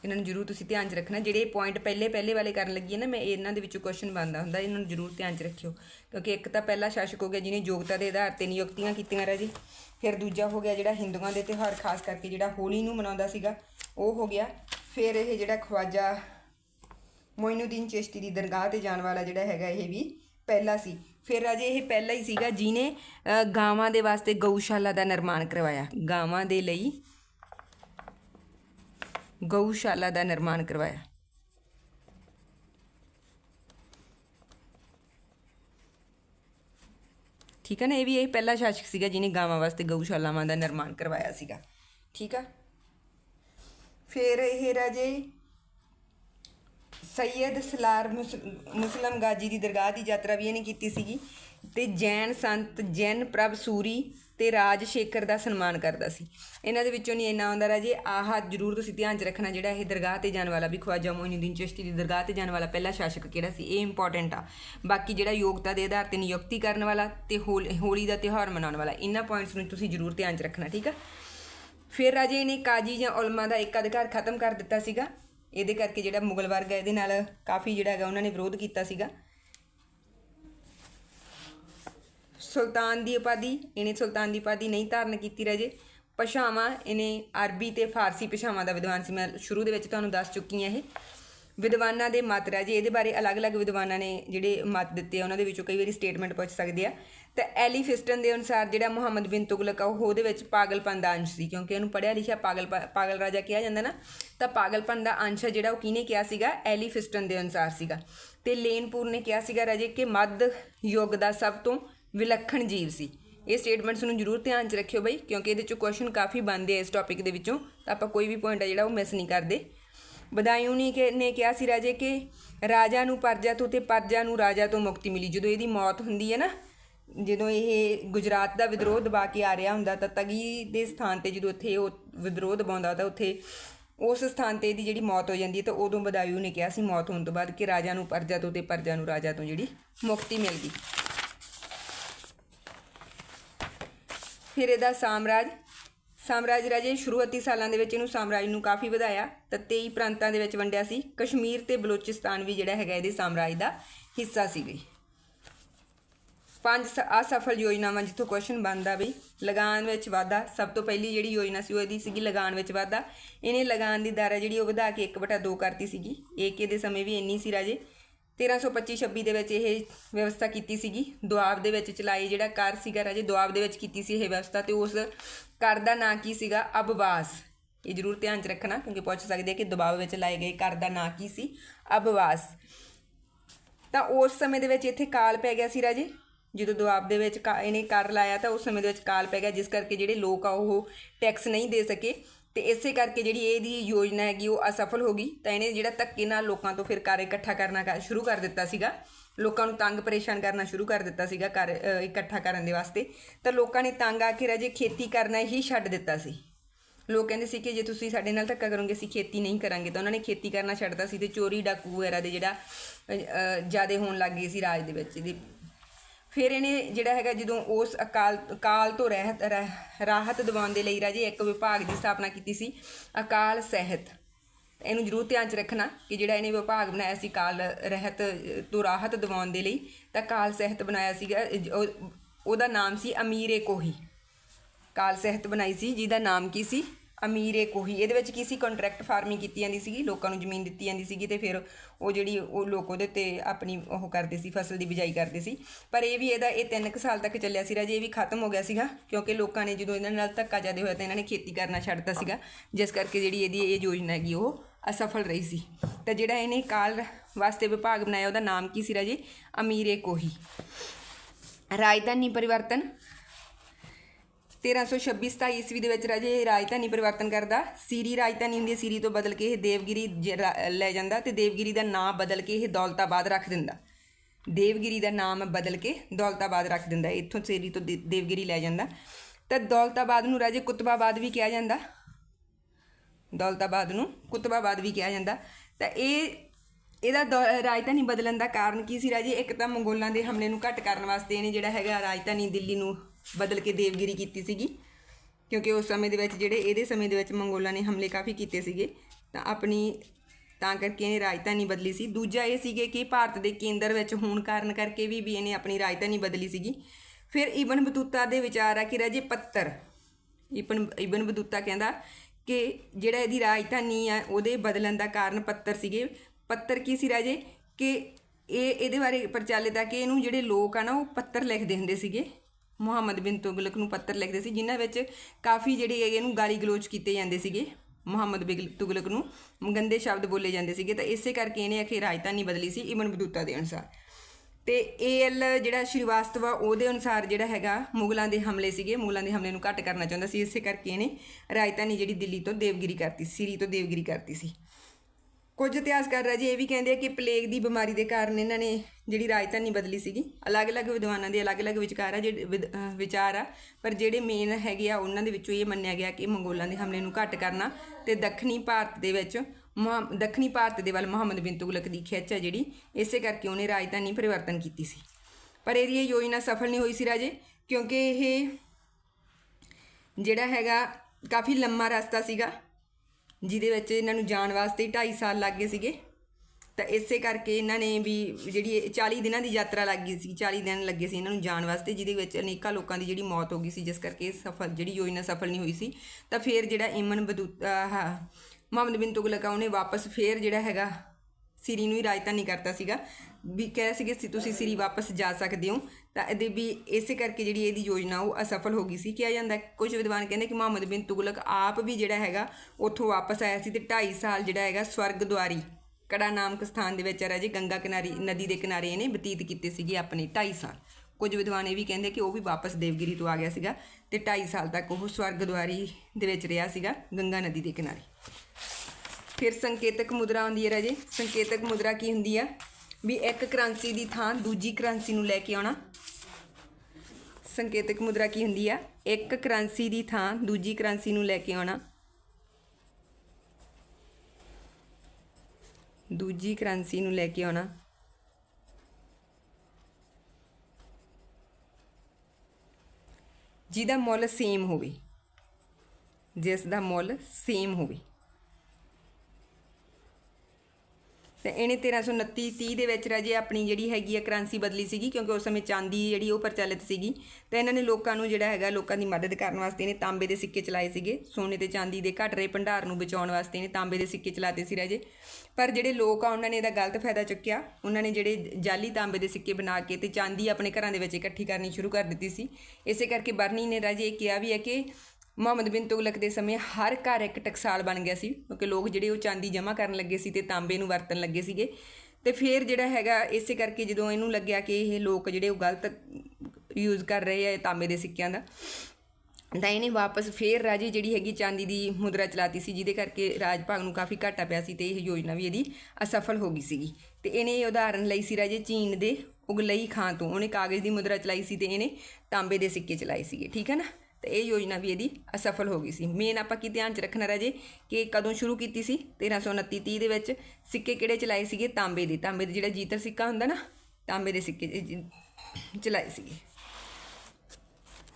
ਇਹਨਾਂ ਨੂੰ ਜ਼ਰੂਰ ਤੁਸੀਂ ਧਿਆਨ 'ਚ ਰੱਖਣਾ। ਜਿਹੜੇ ਪੁਆਇੰਟ ਪਹਿਲੇ ਪਹਿਲੇ ਵਾਲੇ ਕਰਨ ਲੱਗੀ ਹੈ ਨਾ, ਮੈਂ ਇਹਨਾਂ ਦੇ ਵਿੱਚੋਂ ਕੁਐਸਚਨ ਬਣਦਾ ਹੁੰਦਾ, ਇਹਨਾਂ ਨੂੰ ਜ਼ਰੂਰ ਧਿਆਨ 'ਚ ਰੱਖਿਓ। ਕਿਉਂਕਿ ਇੱਕ ਤਾਂ ਪਹਿਲਾ ਸ਼ਾਸਕ ਹੋ ਗਿਆ ਜਿਹਨੇ ਯੋਗਤਾ ਦੇ ਆਧਾਰ ਤੇ ਨਿਯੁਕਤੀਆਂ ਕੀਤੀਆਂ ਰਾਜੀ। ਫਿਰ ਦੂਜਾ ਹੋ ਗਿਆ ਜਿਹੜਾ ਹਿੰਦੂਆਂ ਦੇ ਤਿਉਹਾਰ, ਖਾਸ ਕਰਕੇ ਜਿਹੜਾ ਹੋਲੀ ਨੂੰ ਮਨਾਉਂਦਾ ਸੀਗਾ, ਉਹ ਹੋ ਗਿਆ। ਫਿਰ ਇਹ ਜਿਹੜਾ ਖਵਾਜਾ ਮੋਇਨੁਦੀਨ ਚਿਸ਼ਤੀ ਦੀ ਦਰਗਾਹ ਤੇ ਜਾਣ ਵਾਲਾ ਜਿਹੜਾ ਹੈਗਾ ਇਹ ਵੀ ਪਹਿਲਾ ਸੀ। ਫਿਰ ਰਾਜੇ ਇਹ ਪਹਿਲਾ ਹੀ ਸੀਗਾ ਜਿਨੇ ਗਾਵਾਂ ਦੇ ਵਾਸਤੇ ਗਊਸ਼ਾਲਾ ਦਾ ਨਿਰਮਾਣ ਕਰਵਾਇਆ। ਗਾਵਾਂ ਦੇ ਲਈ ਗਊਸ਼ਾਲਾ ਦਾ ਨਿਰਮਾਣ ਕਰਵਾਇਆ। ਠੀਕ ਹੈ ਨਾ, ਇਹ ਵੀ ਇਹ ਪਹਿਲਾ ਸ਼ਾਸਕ ਸੀਗਾ ਜਿਹਨੇ ਗਾਵਾਂ ਵਾਸਤੇ ਗਊਸ਼ਾਲਾਵਾਂ ਦਾ ਨਿਰਮਾਣ ਕਰਵਾਇਆ ਸੀਗਾ। ਠੀਕ ਆ? ਫਿਰ ਇਹ ਰਾਜੇ ਸੈਯਦ ਸਲਾਰ ਮੁਸ- ਮੁਸਲਮ ਗਾਜੀ ਦੀ ਦਰਗਾਹ ਦੀ ਯਾਤਰਾ ਵੀ ਇਹਨੇ ਕੀਤੀ ਸੀਗੀ ਤੇ ਜੈਨ ਸੰਤ ਜੈਨ ਪ੍ਰਭ ਸੂਰੀ ਤੇ ਰਾਜ ਸ਼ੇਖਰ ਦਾ ਸਨਮਾਨ ਕਰਦਾ ਸੀ। ਇਹਨਾਂ ਦੇ ਵਿੱਚੋਂ ਨਹੀਂ ਇੰਨਾ ਆਉਂਦਾ ਰਾਜੇ ਆਹ ਜਰੂਰ ਤੁਸੀਂ ਧਿਆਨ 'ਚ ਰੱਖਣਾ ਜਿਹੜਾ ਇਹ ਦਰਗਾਹ ਤੇ ਜਾਣ ਵਾਲਾ ਵੀ ਖਵਾਜਾ ਮੋਇਨੂਦੀਨ ਚਿਸ਼ਤੀ ਦੀ ਦਰਗਾਹ ਤੇ ਜਾਣ ਵਾਲਾ ਪਹਿਲਾ ਸ਼ਾਸਕ ਕਿਹੜਾ ਸੀ, ਇਹ ਇੰਪੋਰਟੈਂਟ ਆ। ਬਾਕੀ ਜਿਹੜਾ ਯੋਗਤਾ ਦੇ ਆਧਾਰ ਤੇ ਨਿਯੁਕਤੀ ਕਰਨ ਵਾਲਾ ਤੇ ਹੋਲ- ਹੋਲੀ ਦਾ ਤਿਉਹਾਰ ਮਨਾਉਣ ਵਾਲਾ, ਇਹਨਾਂ ਪੁਆਇੰਟਸ ਨੂੰ ਤੁਸੀਂ ਜਰੂਰ ਧਿਆਨ 'ਚ ਰੱਖਣਾ, ਠੀਕ ਆ? ਫਿਰ ਰਾਜੇ ਨੇ ਕਾਜੀ ਜਾਂ ਉਲਮਾ ਦਾ ਇੱਕ ਅਧਿਕਾਰ ਖਤਮ ਕਰ ਦਿੱਤਾ ਸੀਗਾ। ਇਹਦੇ ਕਰਕੇ ਜਿਹੜਾ ਮੁਗਲ ਵਰਗ ਹੈ, ਇਹਦੇ ਨਾਲ ਕਾਫੀ ਜਿਹੜਾ ਹੈਗਾ ਉਹਨਾਂ ਨੇ ਵਿਰੋਧ ਕੀਤਾ ਸੀਗਾ। ਸੁਲਤਾਨ ਦੀ ਉਪਾਧੀ, ਇਹਨੇ ਸੁਲਤਾਨ ਦੀ ਉਪਾਧੀ ਨਹੀਂ ਧਾਰਨ ਕੀਤੀ ਰਾਜੇ। ਭਾਸ਼ਾਵਾਂ, ਇਹਨੇ ਅਰਬੀ ਤੇ ਫਾਰਸੀ ਭਾਸ਼ਾਵਾਂ ਦਾ ਵਿਦਵਾਨ ਸੀ। ਮੈਂ ਸ਼ੁਰੂ ਦੇ ਵਿੱਚ ਤੁਹਾਨੂੰ ਦੱਸ ਚੁੱਕੀ ਹਾਂ ਇਹ। ਵਿਦਵਾਨਾਂ ਦੇ ਮਤ ਰਾਜੇ, ਇਹਦੇ ਬਾਰੇ ਅਲੱਗ-ਅਲੱਗ ਵਿਦਵਾਨਾਂ ਨੇ ਜਿਹੜੇ ਮਤ ਦਿੱਤੇ ਆ, ਉਹਨਾਂ ਦੇ ਵਿੱਚੋਂ ਕਈ ਵਾਰੀ ਸਟੇਟਮੈਂਟ ਪੁੱਛ ਸਕਦੇ ਆ। ਤਾਂ ਐਲੀਫਿਸਟਨ ਦੇ ਅਨੁਸਾਰ ਜਿਹੜਾ ਮੁਹੰਮਦ ਬਿਨ ਤੁਗਲਕ ਆ, ਉਹ ਉਹਦੇ ਵਿੱਚ ਪਾਗਲਪਨ ਦਾ ਅੰਸ਼ ਸੀ, ਕਿਉਂਕਿ ਉਹਨੂੰ ਪੜਿਆ ਲਿਖਿਆ ਪਾਗਲ ਪਾਗਲ ਰਾਜਾ ਕਿਹਾ ਜਾਂਦਾ ਨਾ, ਤਾਂ ਪਾਗਲਪਨ ਦਾ ਅੰਸ਼ ਹੈ ਜਿਹੜਾ ਉਹ ਕਿਹਨੇ ਕਿਹਾ ਸੀਗਾ? ਐਲੀਫਿਸਟਨ ਦੇ ਅਨੁਸਾਰ ਸੀਗਾ। ਤੇ ਲੇਨਪੁਰ ਨੇ ਕਿਹਾ ਸੀਗਾ ਰਾਜੇ ਕਿ ਮੱਧ ਯੁੱਗ ਦਾ ਸਭ ਤੋਂ ਵਿਲੱਖਣ ਜੀਵ ਸੀ। ਇਹ ਸਟੇਟਮੈਂਟਸ ਨੂੰ ਜ਼ਰੂਰ ਧਿਆਨ 'ਚ ਰੱਖਿਓ ਬਈ, ਕਿਉਂਕਿ ਇਹਦੇ 'ਚੋਂ ਕੁਐਸਚਨ ਕਾਫੀ ਬਣਦੇ ਆ ਇਸ ਟੌਪਿਕ ਦੇ ਵਿੱਚੋਂ, ਤਾਂ ਆਪਾਂ ਕੋਈ ਵੀ ਪੁਆਇੰਟ ਆ ਜਿਹੜਾ ਉਹ ਮਿਸ ਨਹੀਂ ਕਰਦੇ। ਬਦਾਯੂਨੀ ਕੇ, ਨੇ ਕਿਹਾ ਸੀ ਰਾਜੇ ਕਿ ਰਾਜਾ ਨੂੰ ਪਰਜਾ ਤੋਂ ਤੇ ਪਰਜਾ ਨੂੰ ਰਾਜਾ ਤੋਂ ਮੁਕਤੀ ਮਿਲੀ। ਜਦੋਂ ਇਹਦੀ ਮੌਤ ਹੁੰਦੀ ਹੈ ਨਾ ਜਦੋਂ ਇਹ ਗੁਜਰਾਤ ਦਾ ਵਿਦਰੋਹ ਦਬਾ ਕੇ ਆ ਰਿਹਾ ਹੁੰਦਾ, ਤਾਂ ਤਗੀ ਦੇ ਸਥਾਨ ਤੇ ਜਦੋਂ ਉੱਥੇ ਉਹ ਵਿਦਰੋਹ ਦਬਾਉਂਦਾ, ਤਾਂ ਉੱਥੇ ਉਸ ਸਥਾਨ ਤੇ ਇਹਦੀ ਜਿਹੜੀ ਮੌਤ ਹੋ ਜਾਂਦੀ ਹੈ, ਤਾਂ ਉਦੋਂ ਬਦਾਯੂ ਨੇ ਕਿਹਾ ਸੀ ਮੌਤ ਹੋਣ ਤੋਂ ਬਾਅਦ ਕਿ ਰਾਜਾ ਨੂੰ ਪਰਜਾ ਤੋਂ ਤੇ ਪਰਜਾ ਨੂੰ ਰਾਜਾ ਤੋਂ ਜਿਹੜੀ ਮੁਕਤੀ ਮਿਲ ਗਈ ਫਿਰ ਇਹਦਾ ਸਾਮਰਾਜ ਸਾਮਰਾਜ ਰਾਜੇ ਸ਼ੁਰੂਆਤੀ ਸਾਲਾਂ ਦੇ ਵਿੱਚ ਇਹਨੂੰ ਸਾਮਰਾਜ ਨੂੰ ਕਾਫੀ ਵਧਾਇਆ, ਤਾਂ 23 ਪ੍ਰਾਂਤਾਂ ਦੇ ਵਿੱਚ ਵੰਡਿਆ ਸੀ। ਕਸ਼ਮੀਰ ਤੇ ਬਲੋਚਿਸਤਾਨ ਵੀ ਜਿਹੜਾ ਹੈਗਾ, ਇਹਦੇ ਸਾਮਰਾਜ ਦਾ ਹਿੱਸਾ ਸੀਗੀ ਪੰਜ ਸ- ਅਸਫਲ ਯੋਜਨਾਵਾਂ ਜਿੱਥੋਂ ਕੁਐਸਚਨ ਬਣਦਾ ਬਈ। ਲਗਾਨ ਵਿੱਚ ਵਾਧਾ। ਸਭ ਤੋਂ ਪਹਿਲੀ ਜਿਹੜੀ ਯੋਜਨਾ ਸੀ ਉਹ ਇਹਦੀ ਸੀਗੀ ਲਗਾਨ ਵਿੱਚ ਵਾਧਾ। ਇਹਨੇ ਲਗਾਨ ਦੀ ਦਰ ਜਿਹੜੀ ਉਹ ਵਧਾ ਕੇ 1/2 ਕਰਤੀ ਸੀਗੀ। ਏਕੇ ਦੇ ਸਮੇਂ ਵੀ ਇੰਨੀ ਸੀ ਰਾਜੇ। 1325-26 ਦੇ ਵਿੱਚ ਇਹ ਵਿਵਸਥਾ ਕੀਤੀ ਸੀਗੀ। ਦੁਆਬ ਦੇ ਵਿੱਚ ਚਲਾਈ ਜਿਹੜਾ ਕਰ ਸੀਗਾ ਰਾਜੇ, ਦੁਆਬ ਦੇ ਵਿੱਚ ਕੀਤੀ ਸੀ ਇਹ ਵਿਵਸਥਾ ਤੇ ਉਸ ਕਰ ਦਾ ਨਾਂ ਕੀ ਸੀਗਾ? ਅਬਵਾਸ। ਇਹ ਜ਼ਰੂਰ ਧਿਆਨ 'ਚ ਰੱਖਣਾ ਕਿਉਂਕਿ ਪੁੱਛ ਸਕਦੇ ਆ ਕਿ ਦੁਆਬ ਵਿੱਚ ਲਾਏ ਗਏ ਕਰ ਦਾ ਨਾਂ ਕੀ ਸੀ? ਅਬਵਾਸ। ਤਾਂ ਉਸ ਸਮੇਂ ਦੇ ਵਿੱਚ ਇੱਥੇ ਕਾਲ ਪੈ ਗਿਆ ਸੀ ਰਾਜੇ। ਜਦੋਂ ਦੁਆਬ ਦੇ ਵਿੱਚ ਕਾ- ਇਹਨੇ ਕਰ ਲਾਇਆ ਤਾਂ ਉਸ ਸਮੇਂ ਦੇ ਵਿੱਚ ਕਾਲ ਪੈ ਗਿਆ ਜਿਸ ਕਰਕੇ ਜਿਹੜੇ ਲੋਕ ਆ ਉਹ ਟੈਕਸ ਨਹੀਂ ਦੇ ਸਕੇ। ਤੇ ਇਸੇ ਕਰਕੇ ਜਿਹੜੀ ਇਹਦੀ ਯੋਜਨਾ ਹੈਗੀ ਉਹ ਅਸਫਲ ਹੋ ਗਈ। ਤਾਂ ਇਹਨੇ ਜਿਹੜਾ ਧੱਕੇ ਨਾਲ ਲੋਕਾਂ ਤੋਂ ਫਿਰ ਕਰ ਇਕੱਠਾ ਕਰਨਾ ਕਰ- ਸ਼ੁਰੂ ਕਰ ਦਿੱਤਾ ਸੀਗਾ। ਲੋਕਾਂ ਨੂੰ ਤੰਗ ਪਰੇਸ਼ਾਨ ਕਰਨਾ ਸ਼ੁਰੂ ਕਰ ਦਿੱਤਾ ਸੀਗਾ ਕਰ ਅ, ਇਕੱਠਾ ਕਰਨ ਦੇ ਵਾਸਤੇ। ਤਾਂ ਲੋਕਾਂ ਨੇ ਤੰਗ ਆ ਕੇ ਰਾਜੇ ਖੇਤੀ ਕਰਨਾ ਹੀ ਛੱਡ ਦਿੱਤਾ ਸੀ। ਲੋਕ ਕਹਿੰਦੇ ਸੀ ਕਿ ਜੇ ਤੁਸੀਂ ਸਾਡੇ ਨਾਲ ਧੱਕਾ ਕਰੋਗੇ ਅਸੀਂ ਖੇਤੀ ਨਹੀਂ ਕਰਾਂਗੇ। ਤਾਂ ਉਹਨਾਂ ਨੇ ਖੇਤੀ ਕਰਨਾ ਛੱਡਤਾ ਸੀ ਤੇ ਚੋਰੀ ਡਾਕੂ ਵਗੈਰਾ ਦੇ ਜਿਹੜਾ ਜਿਆਦੇ ਹੋਣ ਲੱਗ ਗਏ ਸੀ ਰਾਜ ਦੇ ਵਿੱਚ ਇਹਦੀ ਫਿਰ ਇਹਨੇ ਜਿਹੜਾ ਹੈਗਾ ਜਦੋਂ ਉਸ ਅਕਾਲ ਕਾਲ ਤੋਂ ਰਹਿਤ, ਰਹਿ- ਰਾਹਤ ਦਿਵਾਉਣ ਦੇ ਲਈ ਰਾਜੇ ਇੱਕ ਵਿਭਾਗ ਦੀ ਸਥਾਪਨਾ ਕੀਤੀ ਸੀ, ਅਕਾਲ ਸਹਿਤ। ਇਹਨੂੰ ਜ਼ਰੂਰ ਧਿਆਨ 'ਚ ਰੱਖਣਾ ਕਿ ਜਿਹੜਾ ਇਹਨੇ ਵਿਭਾਗ ਬਣਾਇਆ ਸੀ ਕਾਲ ਰਹਿਤ ਤੋਂ ਰਾਹਤ ਦਿਵਾਉਣ ਦੇ ਲਈ, ਤਾਂ ਕਾਲ ਸਹਿਤ ਬਣਾਇਆ ਸੀਗਾ ਉਹਦਾ ਨਾਮ ਸੀ ਅਮੀਰੇ ਕੋਹੀ। ਕਾਲ ਸਹਿਤ ਬਣਾਈ ਸੀ, ਜਿਹਦਾ ਨਾਮ ਕੀ ਸੀ? ਅਮੀਰੇ ਕੋਹੀ ਇਹਦੇ ਵਿੱਚ ਕੀ ਸੀ? ਕੰਟਰੈਕਟ ਫਾਰਮਿੰਗ ਕੀਤੀ ਜਾਂਦੀ ਸੀਗੀ, ਲੋਕਾਂ ਨੂੰ ਜ਼ਮੀਨ ਦਿੱਤੀ ਜਾਂਦੀ ਸੀਗੀ ਤੇ ਫਿਰ ਉਹ ਜਿਹੜੀ ਉਹ ਲੋਕ ਉਹਦੇ ਤੇ ਆਪਣੀ ਉਹ ਕਰਦੇ ਸੀ, ਫਸਲ ਦੀ ਬਿਜਾਈ ਕਰਦੇ ਸੀ। ਪਰ ਇਹ ਵੀ ਇਹਦਾ, ਇਹ 3 ਕੁ ਸਾਲ ਤੱਕ ਚੱਲਿਆ ਸੀ ਰਾਜੇ ਇਹ ਵੀ ਖਤਮ ਹੋ ਗਿਆ ਸੀਗਾ, ਕਿਉਂਕਿ ਲੋਕਾਂ ਨੇ ਜਦੋਂ ਇਹਨਾਂ ਨਾਲ ਧੱਕਾ ਜ਼ਿਆਦਾ ਹੋਇਆ ਤਾਂ ਇਹਨਾਂ ਨੇ ਖੇਤੀ ਕਰਨਾ ਛੱਡਤਾ ਸੀਗਾ। ਜਿਸ ਕਰਕੇ ਜਿਹੜੀ ਇਹਦੀ ਇਹ ਯੋਜਨਾ ਹੈਗੀ, ਉਹ ਅਸਫਲ ਰਹੀ ਸੀ। ਤਾਂ ਜਿਹੜਾ ਇਹਨੇ ਕਾਲ ਵਾਸਤੇ ਵਿਭਾਗ ਬਣਾਇਆ, ਉਹਦਾ ਨਾਮ ਕੀ ਸੀ ਰਾਜੇ? ਅਮੀਰੇ ਕੋਹੀ ਰਾਜਧਾਨੀ ਪਰਿਵਰਤਨ। 1326 27 ਈਸਵੀ ਦੇ ਵਿੱਚ ਰਾਜੇ ਇਹ ਰਾਜਧਾਨੀ ਪਰਿਵਰਤਨ ਕਰਦਾ। ਸੀਰੀ ਰਾਜਧਾਨੀ ਹੁੰਦੀ ਹੈ। ਸੀਰੀ ਤੋਂ ਬਦਲ ਕੇ ਇਹ ਦੇਵਗਿਰੀ ਜ- ਰਾ- ਲੈ ਜਾਂਦਾ ਤੇ ਦੇਵਗਿਰੀ ਦਾ ਨਾਮ ਬਦਲ ਕੇ ਇਹ ਦੌਲਤਾਬਾਦ ਰੱਖ ਦਿੰਦਾ। ਦੇਵਗਿਰੀ ਦਾ ਨਾਮ ਬਦਲ ਕੇ ਦੌਲਤਾਬਾਦ ਰੱਖ ਦਿੰਦਾ। ਇੱਥੋਂ ਸੀਰੀ ਤੋਂ ਦੇਵਗਿਰੀ ਲੈ ਜਾਂਦਾ। ਤਾਂ ਦੌਲਤਾਬਾਦ ਨੂੰ ਰਾਜੇ ਕੁਤਬਾਬਾਦ ਵੀ ਕਿਹਾ ਜਾਂਦਾ। ਦੌਲਤਾਬਾਦ ਨੂੰ ਕੁਤਬਾਬਾਦ ਵੀ ਕਿਹਾ ਜਾਂਦਾ। ਤਾਂ ਇਹ, ਇਹਦਾ ਦੌ- ਰਾਜਧਾਨੀ ਬਦਲਣ ਦਾ ਕਾਰਨ ਕੀ ਸੀ ਰਾਜੇ? ਇੱਕ ਤਾਂ ਮੰਗੋਲਾਂ ਦੇ ਹਮਲੇ ਨੂੰ ਘੱਟ ਕਰਨ ਵਾਸਤੇ ਇਹਨੇ ਜਿਹੜਾ ਹੈਗਾ ਰਾਜਧਾਨੀ ਦਿੱਲੀ ਨੂੰ ਬਦਲ ਕੇ ਦੇਵਗਿਰੀ ਕੀਤੀ ਸੀਗੀ। ਕਿਉਂਕਿ ਉਸ ਸਮੇਂ ਦੇ ਵਿੱਚ ਜਿਹੜੇ ਇਹਦੇ ਸਮੇਂ ਦੇ ਵਿੱਚ ਮੰਗੋਲਾਂ ਨੇ ਹਮਲੇ ਕਾਫੀ ਕੀਤੇ ਸੀਗੇ। ਤਾਂ ਆਪਣੀ ਤਾਂ ਕਰਕੇ ਇਹਨੇ ਰਾਜਧਾਨੀ ਬਦਲੀ ਸੀ। ਦੂਜਾ ਇਹ ਸੀਗੇ ਕਿ ਭਾਰਤ ਦੇ ਕੇਂਦਰ ਵਿੱਚ ਹੋਣ ਕਾਰਨ ਕਰਕੇ ਵੀ ਵੀ ਇਹਨੇ ਆਪਣੀ ਰਾਜਧਾਨੀ ਬਦਲੀ ਸੀਗੀ। ਫਿਰ ਇਬਨ ਬਤੂਤਾ ਦੇ ਵਿਚਾਰ ਆ ਕਿ ਰਾਜੇ ਪੱਤਰ, ਇਬਨ ਇਬਨ ਬਤੂਤਾ ਕਹਿੰਦਾ ਕਿ ਜਿਹੜਾ ਇਹਦੀ ਰਾਜਧਾਨੀ ਆ, ਉਹਦੇ ਬਦਲਣ ਦਾ ਕਾਰਨ ਪੱਤਰ ਸੀਗੇ। ਪੱਤਰ ਕੀ ਸੀ ਰਾਜੇ? ਕਿ ਇਹ, ਇਹਦੇ ਬਾਰੇ ਪ੍ਰਚਲਿਤ ਆ ਕਿ ਇਹਨੂੰ ਜਿਹੜੇ ਲੋਕ ਆ ਨਾ, ਉਹ ਪੱਤਰ ਲਿਖਦੇ ਹੁੰਦੇ ਸੀਗੇ। ਮੁਹੰਮਦ ਬਿਨ ਤੁਗਲਕ ਨੂੰ ਪੱਤਰ ਲਿਖਦੇ ਸੀ, ਜਿਨ੍ਹਾਂ ਵਿੱਚ ਕਾਫੀ ਜਿਹੜੇ ਹੈਗੇ ਇਹਨੂੰ ਗਾਲੀ ਗਲੋਚ ਕੀਤੇ ਜਾਂਦੇ ਸੀਗੇ, ਮੁਹੰਮਦ ਬਿਨ ਤੁਗਲਕ ਨੂੰ। ਗੰਦੇ ਸ਼ਬਦ ਬੋਲੇ ਜਾਂਦੇ ਸੀਗੇ, ਤਾਂ ਇਸੇ ਕਰਕੇ ਇਹਨੇ ਅਖੇ ਰਾਜਧਾਨੀ ਬਦਲੀ ਸੀ ਇਬਨ ਬਤੂਤਾ ਦੇ ਅਨੁਸਾਰ। ਤੇ ਏਐਲ ਜਿਹੜਾ ਸ਼੍ਰੀਵਾਸਤਵ ਆ, ਉਹਦੇ ਅਨੁਸਾਰ ਜਿਹੜਾ ਹੈਗਾ ਮੁਗਲਾਂ ਦੇ ਹਮਲੇ ਸੀਗੇ, ਮੁਗਲਾਂ ਦੇ ਹਮਲੇ ਨੂੰ ਘੱਟ ਕਰਨਾ ਚਾਹੁੰਦਾ ਸੀ, ਇਸੇ ਕਰਕੇ ਇਹਨੇ ਰਾਜਧਾਨੀ ਜਿਹੜੀ ਦਿੱਲੀ ਤੋਂ ਦੇਵਗਿਰੀ ਕਰਤੀ ਸੀ ਤੋਂ ਦੇਵਗਿਰੀ ਕਰਤੀ ਸੀ। ਕੁਝ ਇਤਿਹਾਸਕਾਰ ਰਾਜੇ ਇਹ ਵੀ ਕਹਿੰਦੇ ਆ ਕਿ ਪਲੇਗ ਦੀ ਬਿਮਾਰੀ ਦੇ ਕਾਰਨ ਇਹਨਾਂ ਨੇ ਜਿਹੜੀ ਰਾਜਧਾਨੀ ਬਦਲੀ ਸੀਗੀ। ਅਲੱਗ-ਅਲੱਗ ਵਿਦਵਾਨਾਂ ਦੇ ਅਲੱਗ-ਅਲੱਗ ਵਿਚਾਰ ਆ, ਜਿਹੜੇ ਵਿਦ- ਵਿਚਾਰ ਆ। ਪਰ ਜਿਹੜੇ ਮੇਨ ਹੈਗੇ ਆ, ਉਹਨਾਂ ਦੇ ਵਿੱਚੋਂ ਇਹ ਮੰਨਿਆ ਗਿਆ ਕਿ ਮੰਗੋਲਾਂ ਦੇ ਹਮਲੇ ਨੂੰ ਘੱਟ ਕਰਨਾ ਤੇ ਦੱਖਣੀ ਭਾਰਤ ਦੇ ਵਿੱਚ ਮੁਹੰ- ਦੱਖਣੀ ਭਾਰਤ ਦੇ ਵੱਲ ਮੁਹੰਮਦ ਬਿਨ ਤੁਗਲਕ ਦੀ ਖਿੱਚ ਆ ਜਿਹੜੀ, ਇਸੇ ਕਰਕੇ ਉਹਨੇ ਰਾਜਧਾਨੀ ਪਰਿਵਰਤਨ ਕੀਤੀ ਸੀ। ਪਰ ਇਹਦੀ ਇਹ ਯੋਜਨਾ ਸਫਲ ਨਹੀਂ ਹੋਈ ਸੀ ਰਾਜੇ, ਕਿਉਂਕਿ ਇਹ ਜਿਹੜਾ ਹੈਗਾ ਕਾਫੀ ਲੰਮਾ ਰਸਤਾ ਸੀਗਾ। ਜਿਹਦੇ ਵਿੱਚ ਇਹਨਾਂ ਨੂੰ ਜਾਣ ਵਾਸਤੇ 2.5 ਸਾਲ ਲੱਗ ਗਏ ਸੀਗੇ। ਤਾਂ ਇਸੇ ਕਰਕੇ ਇਹਨਾਂ ਨੇ ਵੀ ਜਿਹੜੀ ਇਹ 40 ਦਿਨਾਂ ਦੀ ਯਾਤਰਾ ਲੱਗ ਗਈ ਸੀ 40 ਦਿਨ ਲੱਗੇ ਸੀ ਇਹਨਾਂ ਨੂੰ ਜਾਣ ਵਾਸਤੇ, ਜਿਹਦੇ ਵਿੱਚ ਅਨੇਕਾਂ ਲੋਕਾਂ ਦੀ ਜਿਹੜੀ ਮੌਤ ਹੋ ਗਈ ਸੀ, ਜਿਸ ਕਰਕੇ ਇਹ ਸਫਲ, ਜਿਹੜੀ ਯੋਜਨਾ ਸਫਲ ਨਹੀਂ ਹੋਈ ਸੀ। ਤਾਂ ਫਿਰ ਜਿਹੜਾ ਇਮਨ ਬਦੂਤ, ਆਹ, ਮੁਹੰਮਦ ਬਿਨ ਤੁਗਲਕ ਉਹਨੇ ਵਾਪਸ ਫਿਰ ਜਿਹੜਾ ਹੈਗਾ, ਸਿਰੀ ਨੂੰ ਹੀ ਰਾਜਧਾਨੀ ਕਰਤਾ ਸੀਗਾ। ਵੀ ਕਹਿ ਰਹੇ ਸੀਗੇ ਸੀ ਤੁਸੀਂ ਸਿਰੀ ਵਾਪਸ ਜਾ ਸਕਦੇ ਹੋ। ਤਾਂ ਇਹਦੇ ਵੀ ਇਸੇ ਕਰਕੇ ਜਿਹੜੀ ਇਹਦੀ ਯੋਜਨਾ, ਉਹ ਅਸਫਲ ਹੋ ਗਈ ਸੀ। ਕਿਹਾ ਜਾਂਦਾ ਕੁਝ ਵਿਦਵਾਨ ਕਹਿੰਦੇ ਕਿ ਮੁਹੰਮਦ ਬਿਨ ਤੁਗਲਕ ਆਪ ਵੀ ਜਿਹੜਾ ਹੈਗਾ, ਉੱਥੋਂ ਵਾਪਸ ਆਇਆ ਸੀ ਤੇ 2.5 ਸਾਲ ਜਿਹੜਾ ਹੈਗਾ ਸਵਰਗ ਦੁਆਰੀ, ਕੜਾ ਨਾਮਕ ਸਥਾਨ ਦੇ ਵਿੱਚ ਰਾਜੇ, ਗੰਗਾ ਕਿਨਾਰੀ, ਨਦੀ ਦੇ ਕਿਨਾਰੇ ਇਹਨੇ ਬਤੀਤ ਕੀਤੇ ਸੀਗੇ ਆਪਣੇ 2.5 ਸਾਲ। ਕੁਝ ਵਿਦਵਾਨ ਇਹ ਵੀ ਕਹਿੰਦੇ ਕਿ ਉਹ ਵੀ ਵਾਪਸ ਦੇਵਗਿਰੀ ਤੋਂ ਆ ਗਿਆ ਸੀਗਾ ਤੇ 2.5 ਸਾਲ ਤੱਕ ਉਹ ਸਵਰਗ ਦੁਆਰੀ ਦੇ ਵਿੱਚ ਰਿਹਾ ਸੀਗਾ, ਗੰਗਾ ਨਦੀ ਦੇ ਕਿਨਾਰੇ। ਫਿਰ ਸੰਕੇਤਕ ਮੁਦਰਾ ਆਉਂਦੀ ਹੈ ਰਾਜੇ। ਸੰਕੇਤਕ ਮੁਦਰਾ ਕੀ ਹੁੰਦੀ ਆ? ਵੀ ਇੱਕ ਕਰੰਸੀ ਦੀ ਥਾਂ ਦੂਜੀ ਕਰੰਸੀ ਨੂੰ ਲੈ ਕੇ ਆਉਣਾ। ਸੰਕੇਤਕ ਮੁਦਰਾ ਕੀ ਹੁੰਦੀ ਆ? ਇੱਕ ਕਰੰਸੀ ਦੀ ਥਾਂ ਦੂਜੀ ਕਰੰਸੀ ਨੂੰ ਲੈ ਕੇ ਆਉਣਾ। ਦੂਜੀ ਕਰੰਸੀ ਨੂੰ ਲੈ ਕੇ ਆਉਣਾ। ਜਿਹਦਾ ਮੁੱਲ ਸੇਮ ਹੋਵੇ ਜਿਸ ਦਾ ਮੁੱਲ ਸੇਮ ਹੋਵੇ। ਤੇ ਇਹਨੇ 1329 30 ਦੇ ਵਿੱਚ ਰਾਜੇ ਆਪਣੀ ਜਿਹੜੀ ਹੈਗੀ ਆ ਕਰੰਸੀ ਬਦਲੀ ਸੀਗੀ, ਕਿਉਂਕਿ ਉਸ ਸਮੇਂ ਚਾਂਦੀ ਜਿਹੜੀ ਉਹ ਪ੍ਰਚਲਿਤ ਸੀਗੀ। ਤੇ ਇਹਨਾਂ ਨੇ ਲੋਕਾਂ ਨੂੰ ਜਿਹੜਾ ਹੈਗਾ, ਲੋਕਾਂ ਦੀ ਮਦਦ ਕਰਨ ਵਾਸਤੇ ਇਹਨੇ ਤਾਂਬੇ ਦੇ ਸਿੱਕੇ ਚਲਾਏ ਸੀਗੇ। ਸੋਨੇ ਤੇ ਚਾਂਦੀ ਦੇ ਘਟ ਰਹੇ ਭੰਡਾਰ ਨੂੰ ਬਚਾਉਣ ਵਾਸਤੇ ਇਹਨੇ ਤਾਂਬੇ ਦੇ ਸਿੱਕੇ ਚਲਾਤੇ ਸੀ ਰਾਜੇ। ਪਰ ਜਿਹੜੇ ਲੋਕ ਆ, ਉਹਨਾਂ ਨੇ ਇਹਦਾ ਗਲਤ ਫਾਇਦਾ ਚੁੱਕਿਆ। ਉਹਨਾਂ ਨੇ ਜਿਹੜੇ ਜਾਲੀ ਤਾਂਬੇ ਦੇ ਸਿੱਕੇ ਬਣਾ ਕੇ ਤੇ ਚਾਂਦੀ ਆਪਣੇ ਘਰਾਂ ਦੇ ਵਿੱਚ ਇਕੱਠੀ ਕਰਨੀ ਸ਼ੁਰੂ ਕਰ ਦਿੱਤੀ ਸੀ। ਇਸੇ ਕਰਕੇ ਬਰਨੀ ਨੇ ਰਾਜੇ ਇਹ ਕਿਹਾ ਵੀ ਹੈ ਕਿ ਮੁਹੰਮਦ ਬਿਨ ਤੁਗਲਕ ਦੇ ਸਮੇਂ ਹਰ ਘਰ ਇੱਕ ਟਕਸਾਲ ਬਣ ਗਿਆ ਸੀ, ਕਿਉਂਕਿ ਲੋਕ ਜਿਹੜੇ ਉਹ ਚਾਂਦੀ ਜਮ੍ਹਾਂ ਕਰਨ ਲੱਗੇ ਸੀ ਤੇ ਤਾਂਬੇ ਨੂੰ ਵਰਤਣ ਲੱਗੇ ਸੀਗੇ। ਤੇ ਫਿਰ ਜਿਹੜਾ ਹੈਗਾ, ਇਸੇ ਕਰਕੇ ਜਦੋਂ ਇਹਨੂੰ ਲੱਗਿਆ ਕਿ ਇਹ ਲੋਕ ਜਿਹੜੇ ਉਹ ਗਲਤ ਯੂਜ਼ ਕਰ ਰਹੇ ਆ ਤਾਂਬੇ ਦੇ ਸਿੱਕਿਆਂ ਦਾ, ਤਾਂ ਇਹਨੇ ਵਾਪਸ ਫੇਰ ਰਾਜੇ ਜਿਹੜੀ ਹੈਗੀ ਚਾਂਦੀ ਦੀ ਮੁਦਰਾ ਚਲਾਤੀ ਸੀ, ਜਿਹਦੇ ਕਰਕੇ ਰਾਜ ਭਾਗ ਨੂੰ ਕਾਫੀ ਘਾਟਾ ਪਿਆ ਸੀ ਤੇ ਇਹ ਯੋਜਨਾ ਵੀ ਇਹਦੀ ਅਸਫਲ ਹੋ ਗਈ ਸੀਗੀ। ਤੇ ਇਹਨੇ ਇਹ ਉਦਾਹਰਨ ਲਈ ਸੀ ਰਾਜੇ ਚੀਨ ਦੇ ਉਗਲਈ ਖਾਂ ਤੋਂ। ਉਹਨੇ ਕਾਗਜ਼ ਦੀ ਮੁਦਰਾ ਚਲਾਈ ਸੀ ਤੇ ਇਹਨੇ ਤਾਂਬੇ ਦੇ ਸਿੱਕੇ ਚਲਾਏ ਸੀਗੇ, ਠੀਕ ਹੈ ਨਾ? ਤੇ ਇਹ ਯੋਜਨਾ ਵੀ ਇਹਦੀ ਅਸਫਲ ਹੋ ਗਈ ਸੀ। ਮੇਨ ਆਪਾਂ ਕੀ ਧਿਆਨ ਚ ਰੱਖਣਾ ਰਾਜੇ ਕਿ ਕਦੋਂ ਸ਼ੁਰੂ ਕੀਤੀ ਸੀ? 1329 30 ਦੇ ਵਿੱਚ ਸਿੱਕੇ ਕਿਹੜੇ ਚਲਾਏ ਸੀਗੇ? ਤਾਂਬੇ ਦੇ। ਤਾਂਬੇ ਦੇ ਜਿਹੜਾ ਜੀਤਰ ਸਿੱਕਾ ਹੁੰਦਾ ਨਾ, ਤਾਂਬੇ ਦੇ ਸਿੱਕੇ ਚਲਾਏ ਸੀਗੇ।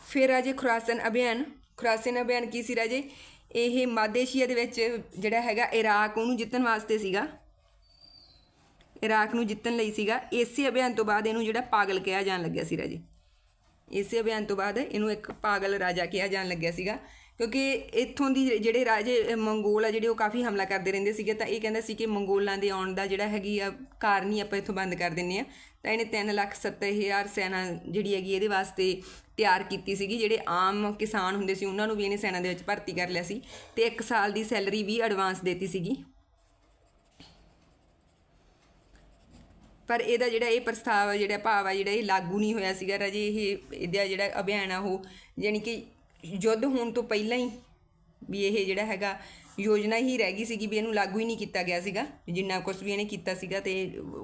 ਫਿਰ ਰਾਜੇ ਖੁਰਾਸਨ ਅਭਿਆਨ। ਖੁਰਾਸਨ ਅਭਿਆਨ ਕੀ ਸੀ ਰਾਜੇ? ਇਹ ਮੱਧ ਏਸ਼ੀਆ ਦੇ ਵਿੱਚ ਜਿਹੜਾ ਹੈਗਾ ਇਰਾਕ ਉਹਨੂੰ ਜਿੱਤਣ ਵਾਸਤੇ ਸੀਗਾ। ਇਰਾਕ ਨੂੰ ਜਿੱਤਣ ਲਈ ਸੀਗਾ। ਇਸੇ ਅਭਿਆਨ ਤੋਂ ਬਾਅਦ ਇਹਨੂੰ ਜਿਹੜਾ ਪਾਗਲ ਕਿਹਾ ਜਾਣ ਲੱਗਿਆ ਸੀ ਰਾਜੇ। ਇਸੇ ਅਭਿਆਨ ਤੋਂ ਬਾਅਦ ਇਹਨੂੰ ਇੱਕ ਪਾਗਲ ਰਾਜਾ ਕਿਹਾ ਜਾਣ ਲੱਗਿਆ ਸੀਗਾ। ਕਿਉਂਕਿ ਇੱਥੋਂ ਦੀ ਜਿਹੜੇ ਰਾਜੇ ਮੰਗੋਲ ਆ ਜਿਹੜੇ ਉਹ ਕਾਫੀ ਹਮਲਾ ਕਰਦੇ ਰਹਿੰਦੇ ਸੀਗੇ, ਤਾਂ ਇਹ ਕਹਿੰਦਾ ਸੀ ਕਿ ਮੰਗੋਲਾਂ ਦੇ ਆਉਣ ਦਾ ਜਿਹੜਾ ਹੈਗੀ ਆ ਕਾਰਨ ਹੀ ਆਪਾਂ ਇੱਥੋਂ ਬੰਦ ਕਰ ਦਿੰਨੇ ਆ ਤਾਂ ਇਹਨੇ 3 ਲੱਖ 70 ਹਜ਼ਾਰ ਸੈਨਾ ਜਿਹੜੀ ਹੈਗੀ ਇਹਦੇ ਵਾਸਤੇ ਤਿਆਰ ਕੀਤੀ ਸੀਗੀ। ਜਿਹੜੇ ਆਮ ਕਿਸਾਨ ਹੁੰਦੇ ਸੀ, ਉਹਨਾਂ ਨੂੰ ਵੀ ਇਹਨੇ ਸੈਨਾ ਦੇ ਵਿੱਚ ਭਰਤੀ ਕਰ ਲਿਆ ਸੀ ਤੇ 1 ਸਾਲ ਦੀ ਸੈਲਰੀ ਵੀ ਐਡਵਾਂਸ ਦੇਤੀ ਸੀਗੀ। ਪਰ ਇਹਦਾ ਜਿਹੜਾ ਇਹ ਪ੍ਰਸਤਾਵ ਆ, ਜਿਹੜਾ ਭਾਵ ਆ, ਜਿਹੜਾ ਇਹ ਲਾਗੂ ਨਹੀਂ ਹੋਇਆ ਸੀਗਾ ਰਾਜੇ, ਇਹ ਇਹਦਾ ਜਿਹੜਾ ਅਭਿਆਨ ਆ ਉਹ ਯਾਨੀ ਕਿ ਯੁੱਧ ਹੋਣ ਤੋਂ ਪਹਿਲਾਂ ਹੀ ਵੀ ਇਹ ਜਿਹੜਾ ਹੈਗਾ ਯੋਜਨਾ ਹੀ ਰਹਿ ਗਈ ਸੀਗੀ ਵੀ ਇਹਨੂੰ ਲਾਗੂ ਹੀ ਨਹੀਂ ਕੀਤਾ ਗਿਆ ਸੀਗਾ। ਜਿੰਨਾ ਕੁਝ ਵੀ ਇਹਨੇ ਕੀਤਾ ਸੀਗਾ ਤੇ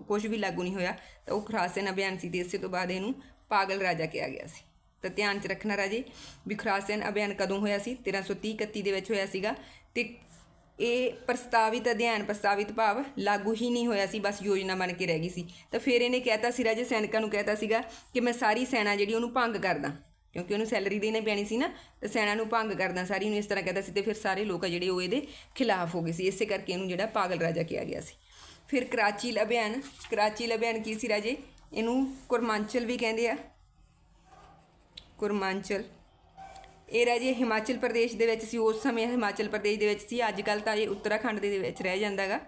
ਕੁਝ ਵੀ ਲਾਗੂ ਨਹੀਂ ਹੋਇਆ, ਤਾਂ ਉਹ ਖਰਾਸਨ ਅਭਿਆਨ ਸੀ ਤੇ ਇਸੇ ਤੋਂ ਬਾਅਦ ਇਹਨੂੰ ਪਾਗਲ ਰਾਜਾ ਕਿਹਾ ਗਿਆ ਸੀ। ਤਾਂ ਧਿਆਨ ਚ ਰੱਖਣਾ ਰਾਜੇ ਵੀ ਖਰਾਸਨ ਅਭਿਆਨ ਕਦੋਂ ਹੋਇਆ ਸੀ? 1330 31 ਦੇ ਵਿੱਚ ਹੋਇਆ ਸੀਗਾ ਤੇ ਇਹ ਪ੍ਰਸਤਾਵਿਤ ਅਧਿਐਨ, ਪ੍ਰਸਤਾਵਿਤ ਭਾਵ ਲਾਗੂ ਹੀ ਨਹੀਂ ਹੋਇਆ ਸੀ, ਬਸ ਯੋਜਨਾ ਬਣ ਕੇ ਰਹਿ ਗਈ ਸੀ। ਤਾਂ ਫਿਰ ਇਹਨੇ ਕਹਿਤਾ ਸੀ ਰਾਜੇ ਸੈਨਿਕਾਂ ਨੂੰ ਕਹਿਤਾ ਸੀਗਾ ਕਿ ਮੈਂ ਸਾਰੀ ਸੈਨਾ ਜਿਹੜੀ ਉਹਨੂੰ ਭੰਗ ਕਰਦਾ, ਕਿਉਂਕਿ ਉਹਨੂੰ ਸੈਲਰੀ ਦੇਣੀ ਪੈਣੀ ਸੀ ਨਾ, ਤੇ ਸੈਨਾ ਨੂੰ ਭੰਗ ਕਰਦਾ, ਸਾਰੀ ਨੂੰ ਇਸ ਤਰ੍ਹਾਂ ਕਹਿੰਦਾ ਸੀ ਤੇ ਫਿਰ ਸਾਰੇ ਲੋਕ ਆ ਜਿਹੜੇ ਉਹ ਇਹਦੇ ਖਿਲਾਫ ਹੋ ਗਏ ਸੀ। ਇਸੇ ਕਰਕੇ ਇਹਨੂੰ ਜਿਹੜਾ ਪਾਗਲ ਰਾਜਾ ਕਿਹਾ ਗਿਆ ਸੀ। ਫਿਰ ਕਰਾਚੀ ਅਭਿਆਨ ਕਰਾਚੀ ਅਭਿਆਨ ਕੀ ਸੀ ਰਾਜੇ? ਇਹਨੂੰ ਕੁਰਮਾਂਚਲ ਵੀ ਕਹਿੰਦੇ ਆ। ਕੁਰਮਾਂਚਲ। ਇਹ ਰਹਿ ਜੇ ਹਿਮਾਚਲ ਪ੍ਰਦੇਸ਼ ਦੇ ਵਿੱਚ ਸੀ, ਉਸ ਸਮੇਂ ਹਿਮਾਚਲ ਪ੍ਰਦੇਸ਼ ਦੇ ਵਿੱਚ ਸੀ ਅੱਜ ਕੱਲ ਤਾਂ ਇਹ ਉੱਤਰਾਖੰਡ ਦੇ ਵਿੱਚ ਰਹਿ ਜਾਂਦਾਗਾ।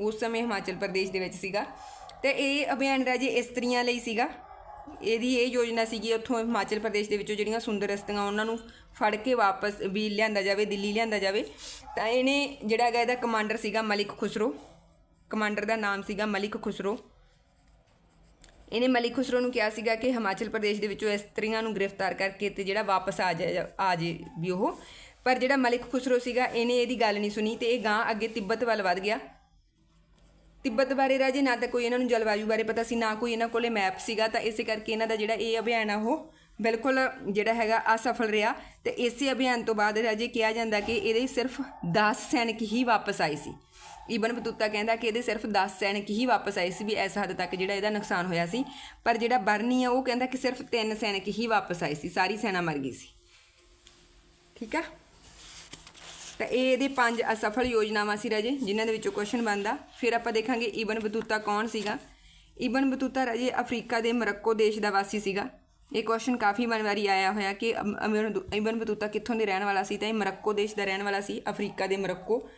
ਉਸ ਸਮੇਂ ਹਿਮਾਚਲ ਪ੍ਰਦੇਸ਼ ਦੇ ਵਿੱਚ ਸੀਗਾ। ਤੇ ਇਹ ਅਭਿਆਨ ਰਾਜੇ ਇਸਤਰੀਆਂ ਲਈ ਸੀਗਾ। ਇਹਦੀ ਇਹ ਯੋਜਨਾ ਸੀਗੀ, ਉੱਥੋਂ ਹਿਮਾਚਲ ਪ੍ਰਦੇਸ਼ ਦੇ ਵਿੱਚੋਂ ਜਿਹੜੀਆਂ ਸੁੰਦਰ ਇਸਤਰੀਆਂ ਉਹਨਾਂ ਨੂੰ ਫੜ ਕੇ ਵਾਪਸ ਵੀ ਲਿਆਂਦਾ ਜਾਵੇ, ਦਿੱਲੀ ਲਿਆਂਦਾ ਜਾਵੇ। ਤਾਂ ਇਹਨੇ ਜਿਹੜਾ ਹੈਗਾ ਇਹਦਾ ਕਮਾਂਡਰ ਸੀਗਾ ਮਲਿਕ ਖੁਸਰੋ। ਕਮਾਂਡਰ ਦਾ ਨਾਮ ਸੀਗਾ ਮਲਿਕ ਖੁਸਰੋ। ਇਹਨੇ ਮਲਿਕ ਖੁਸਰੋ ਨੂੰ ਕਿਹਾ ਸੀਗਾ ਕਿ ਹਿਮਾਚਲ ਪ੍ਰਦੇਸ਼ ਦੇ ਵਿੱਚੋਂ ਇਸਤਰੀਆਂ ਨੂੰ ਗ੍ਰਿਫਤਾਰ ਕਰਕੇ ਤੇ ਜਿਹੜਾ ਵਾਪਸ ਆ ਜਾਏ, ਆ ਜੇ ਵੀ ਉਹ। ਪਰ ਜਿਹੜਾ ਮਲਿਕ ਖੁਸਰੋ ਸੀਗਾ, ਇਹਨੇ ਇਹਦੀ ਗੱਲ ਨਹੀਂ ਸੁਣੀ ਤੇ ਇਹ ਗਾਂ ਅੱਗੇ ਤਿੱਬਤ ਵੱਲ ਵੱਧ ਗਿਆ। ਤਿੱਬਤ ਬਾਰੇ ਰਾਜੇ ਨਾ ਤਾਂ ਕੋਈ ਇਹਨਾਂ ਨੂੰ ਜਲਵਾਯੂ ਬਾਰੇ ਪਤਾ ਸੀ, ਨਾ ਕੋਈ ਇਹਨਾਂ ਕੋਲੇ ਮੈਪ ਸੀਗਾ, ਤਾਂ ਇਸੇ ਕਰਕੇ ਇਹਨਾਂ ਦਾ ਜਿਹੜਾ ਇਹ ਅਭਿਆਨ ਆ ਉਹ ਬਿਲਕੁਲ ਜਿਹੜਾ ਹੈਗਾ ਅਸਫਲ ਰਿਹਾ ਤੇ ਇਸੇ ਅਭਿਆਨ ਤੋਂ ਬਾਅਦ ਰਾਜੇ ਕਿਹਾ ਜਾਂਦਾ ਕਿ ਇਹਦੇ ਸਿਰਫ 10 ਸੈਨਿਕ ਹੀ ਵਾਪਸ ਆਏ ਸੀ। ਈਬਨ ਬਤੂਤਾ ਕਹਿੰਦਾ ਕਿ ਇਹਦੇ ਸਿਰਫ 10 ਸੈਨਿਕ ਹੀ ਵਾਪਸ ਆਏ ਸੀ ਵੀ ਇਸ ਹੱਦ ਤੱਕ ਜਿਹੜਾ ਇਹਦਾ ਨੁਕਸਾਨ ਹੋਇਆ ਸੀ। ਪਰ ਜਿਹੜਾ ਬਰਨੀ ਆ ਉਹ ਕਹਿੰਦਾ ਕਿ ਸਿਰਫ 3 ਸੈਨਿਕ ਹੀ ਵਾਪਸ ਆਏ ਸੀ, ਸਾਰੀ ਸੈਨਾ ਮਰ ਗਈ ਸੀ। ਠੀਕ ਆ? ਤਾਂ ਇਹ ਇਹਦੇ ਪੰਜ ਅਸਫਲ ਯੋਜਨਾਵਾਂ ਸੀ ਰਾਜੇ, ਜਿਨ੍ਹਾਂ ਦੇ ਵਿੱਚੋਂ ਕੁਐਸਚਨ ਬਣਦਾ। ਫਿਰ ਆਪਾਂ ਦੇਖਾਂਗੇ ਈਬਨ ਬਤੂਤਾ ਕੌਣ ਸੀਗਾ? ਈਬਨ ਬਤੂਤਾ ਰਾਜੇ ਅਫਰੀਕਾ ਦੇ ਮਰੱਕੋ ਦੇਸ਼ ਦਾ ਵਾਸੀ ਸੀਗਾ। ਇਹ ਕੁਐਸਚਨ ਕਾਫੀ ਮਨ ਵਾਰੀ ਆਇਆ ਹੋਇਆ ਕਿ ਅਮ- ਇਬਨ ਬਤੂਤਾ ਕਿੱਥੋਂ ਦੇ ਰਹਿਣ ਵਾਲਾ ਸੀ ਤਾਂ ਇਹ ਮਰੱਕੋ ਦੇਸ਼ ਦਾ ਰਹਿਣ ਵਾਲਾ ਸੀ, ਅਫਰੀਕਾ ਦੇ ਮਰੱਕੋ।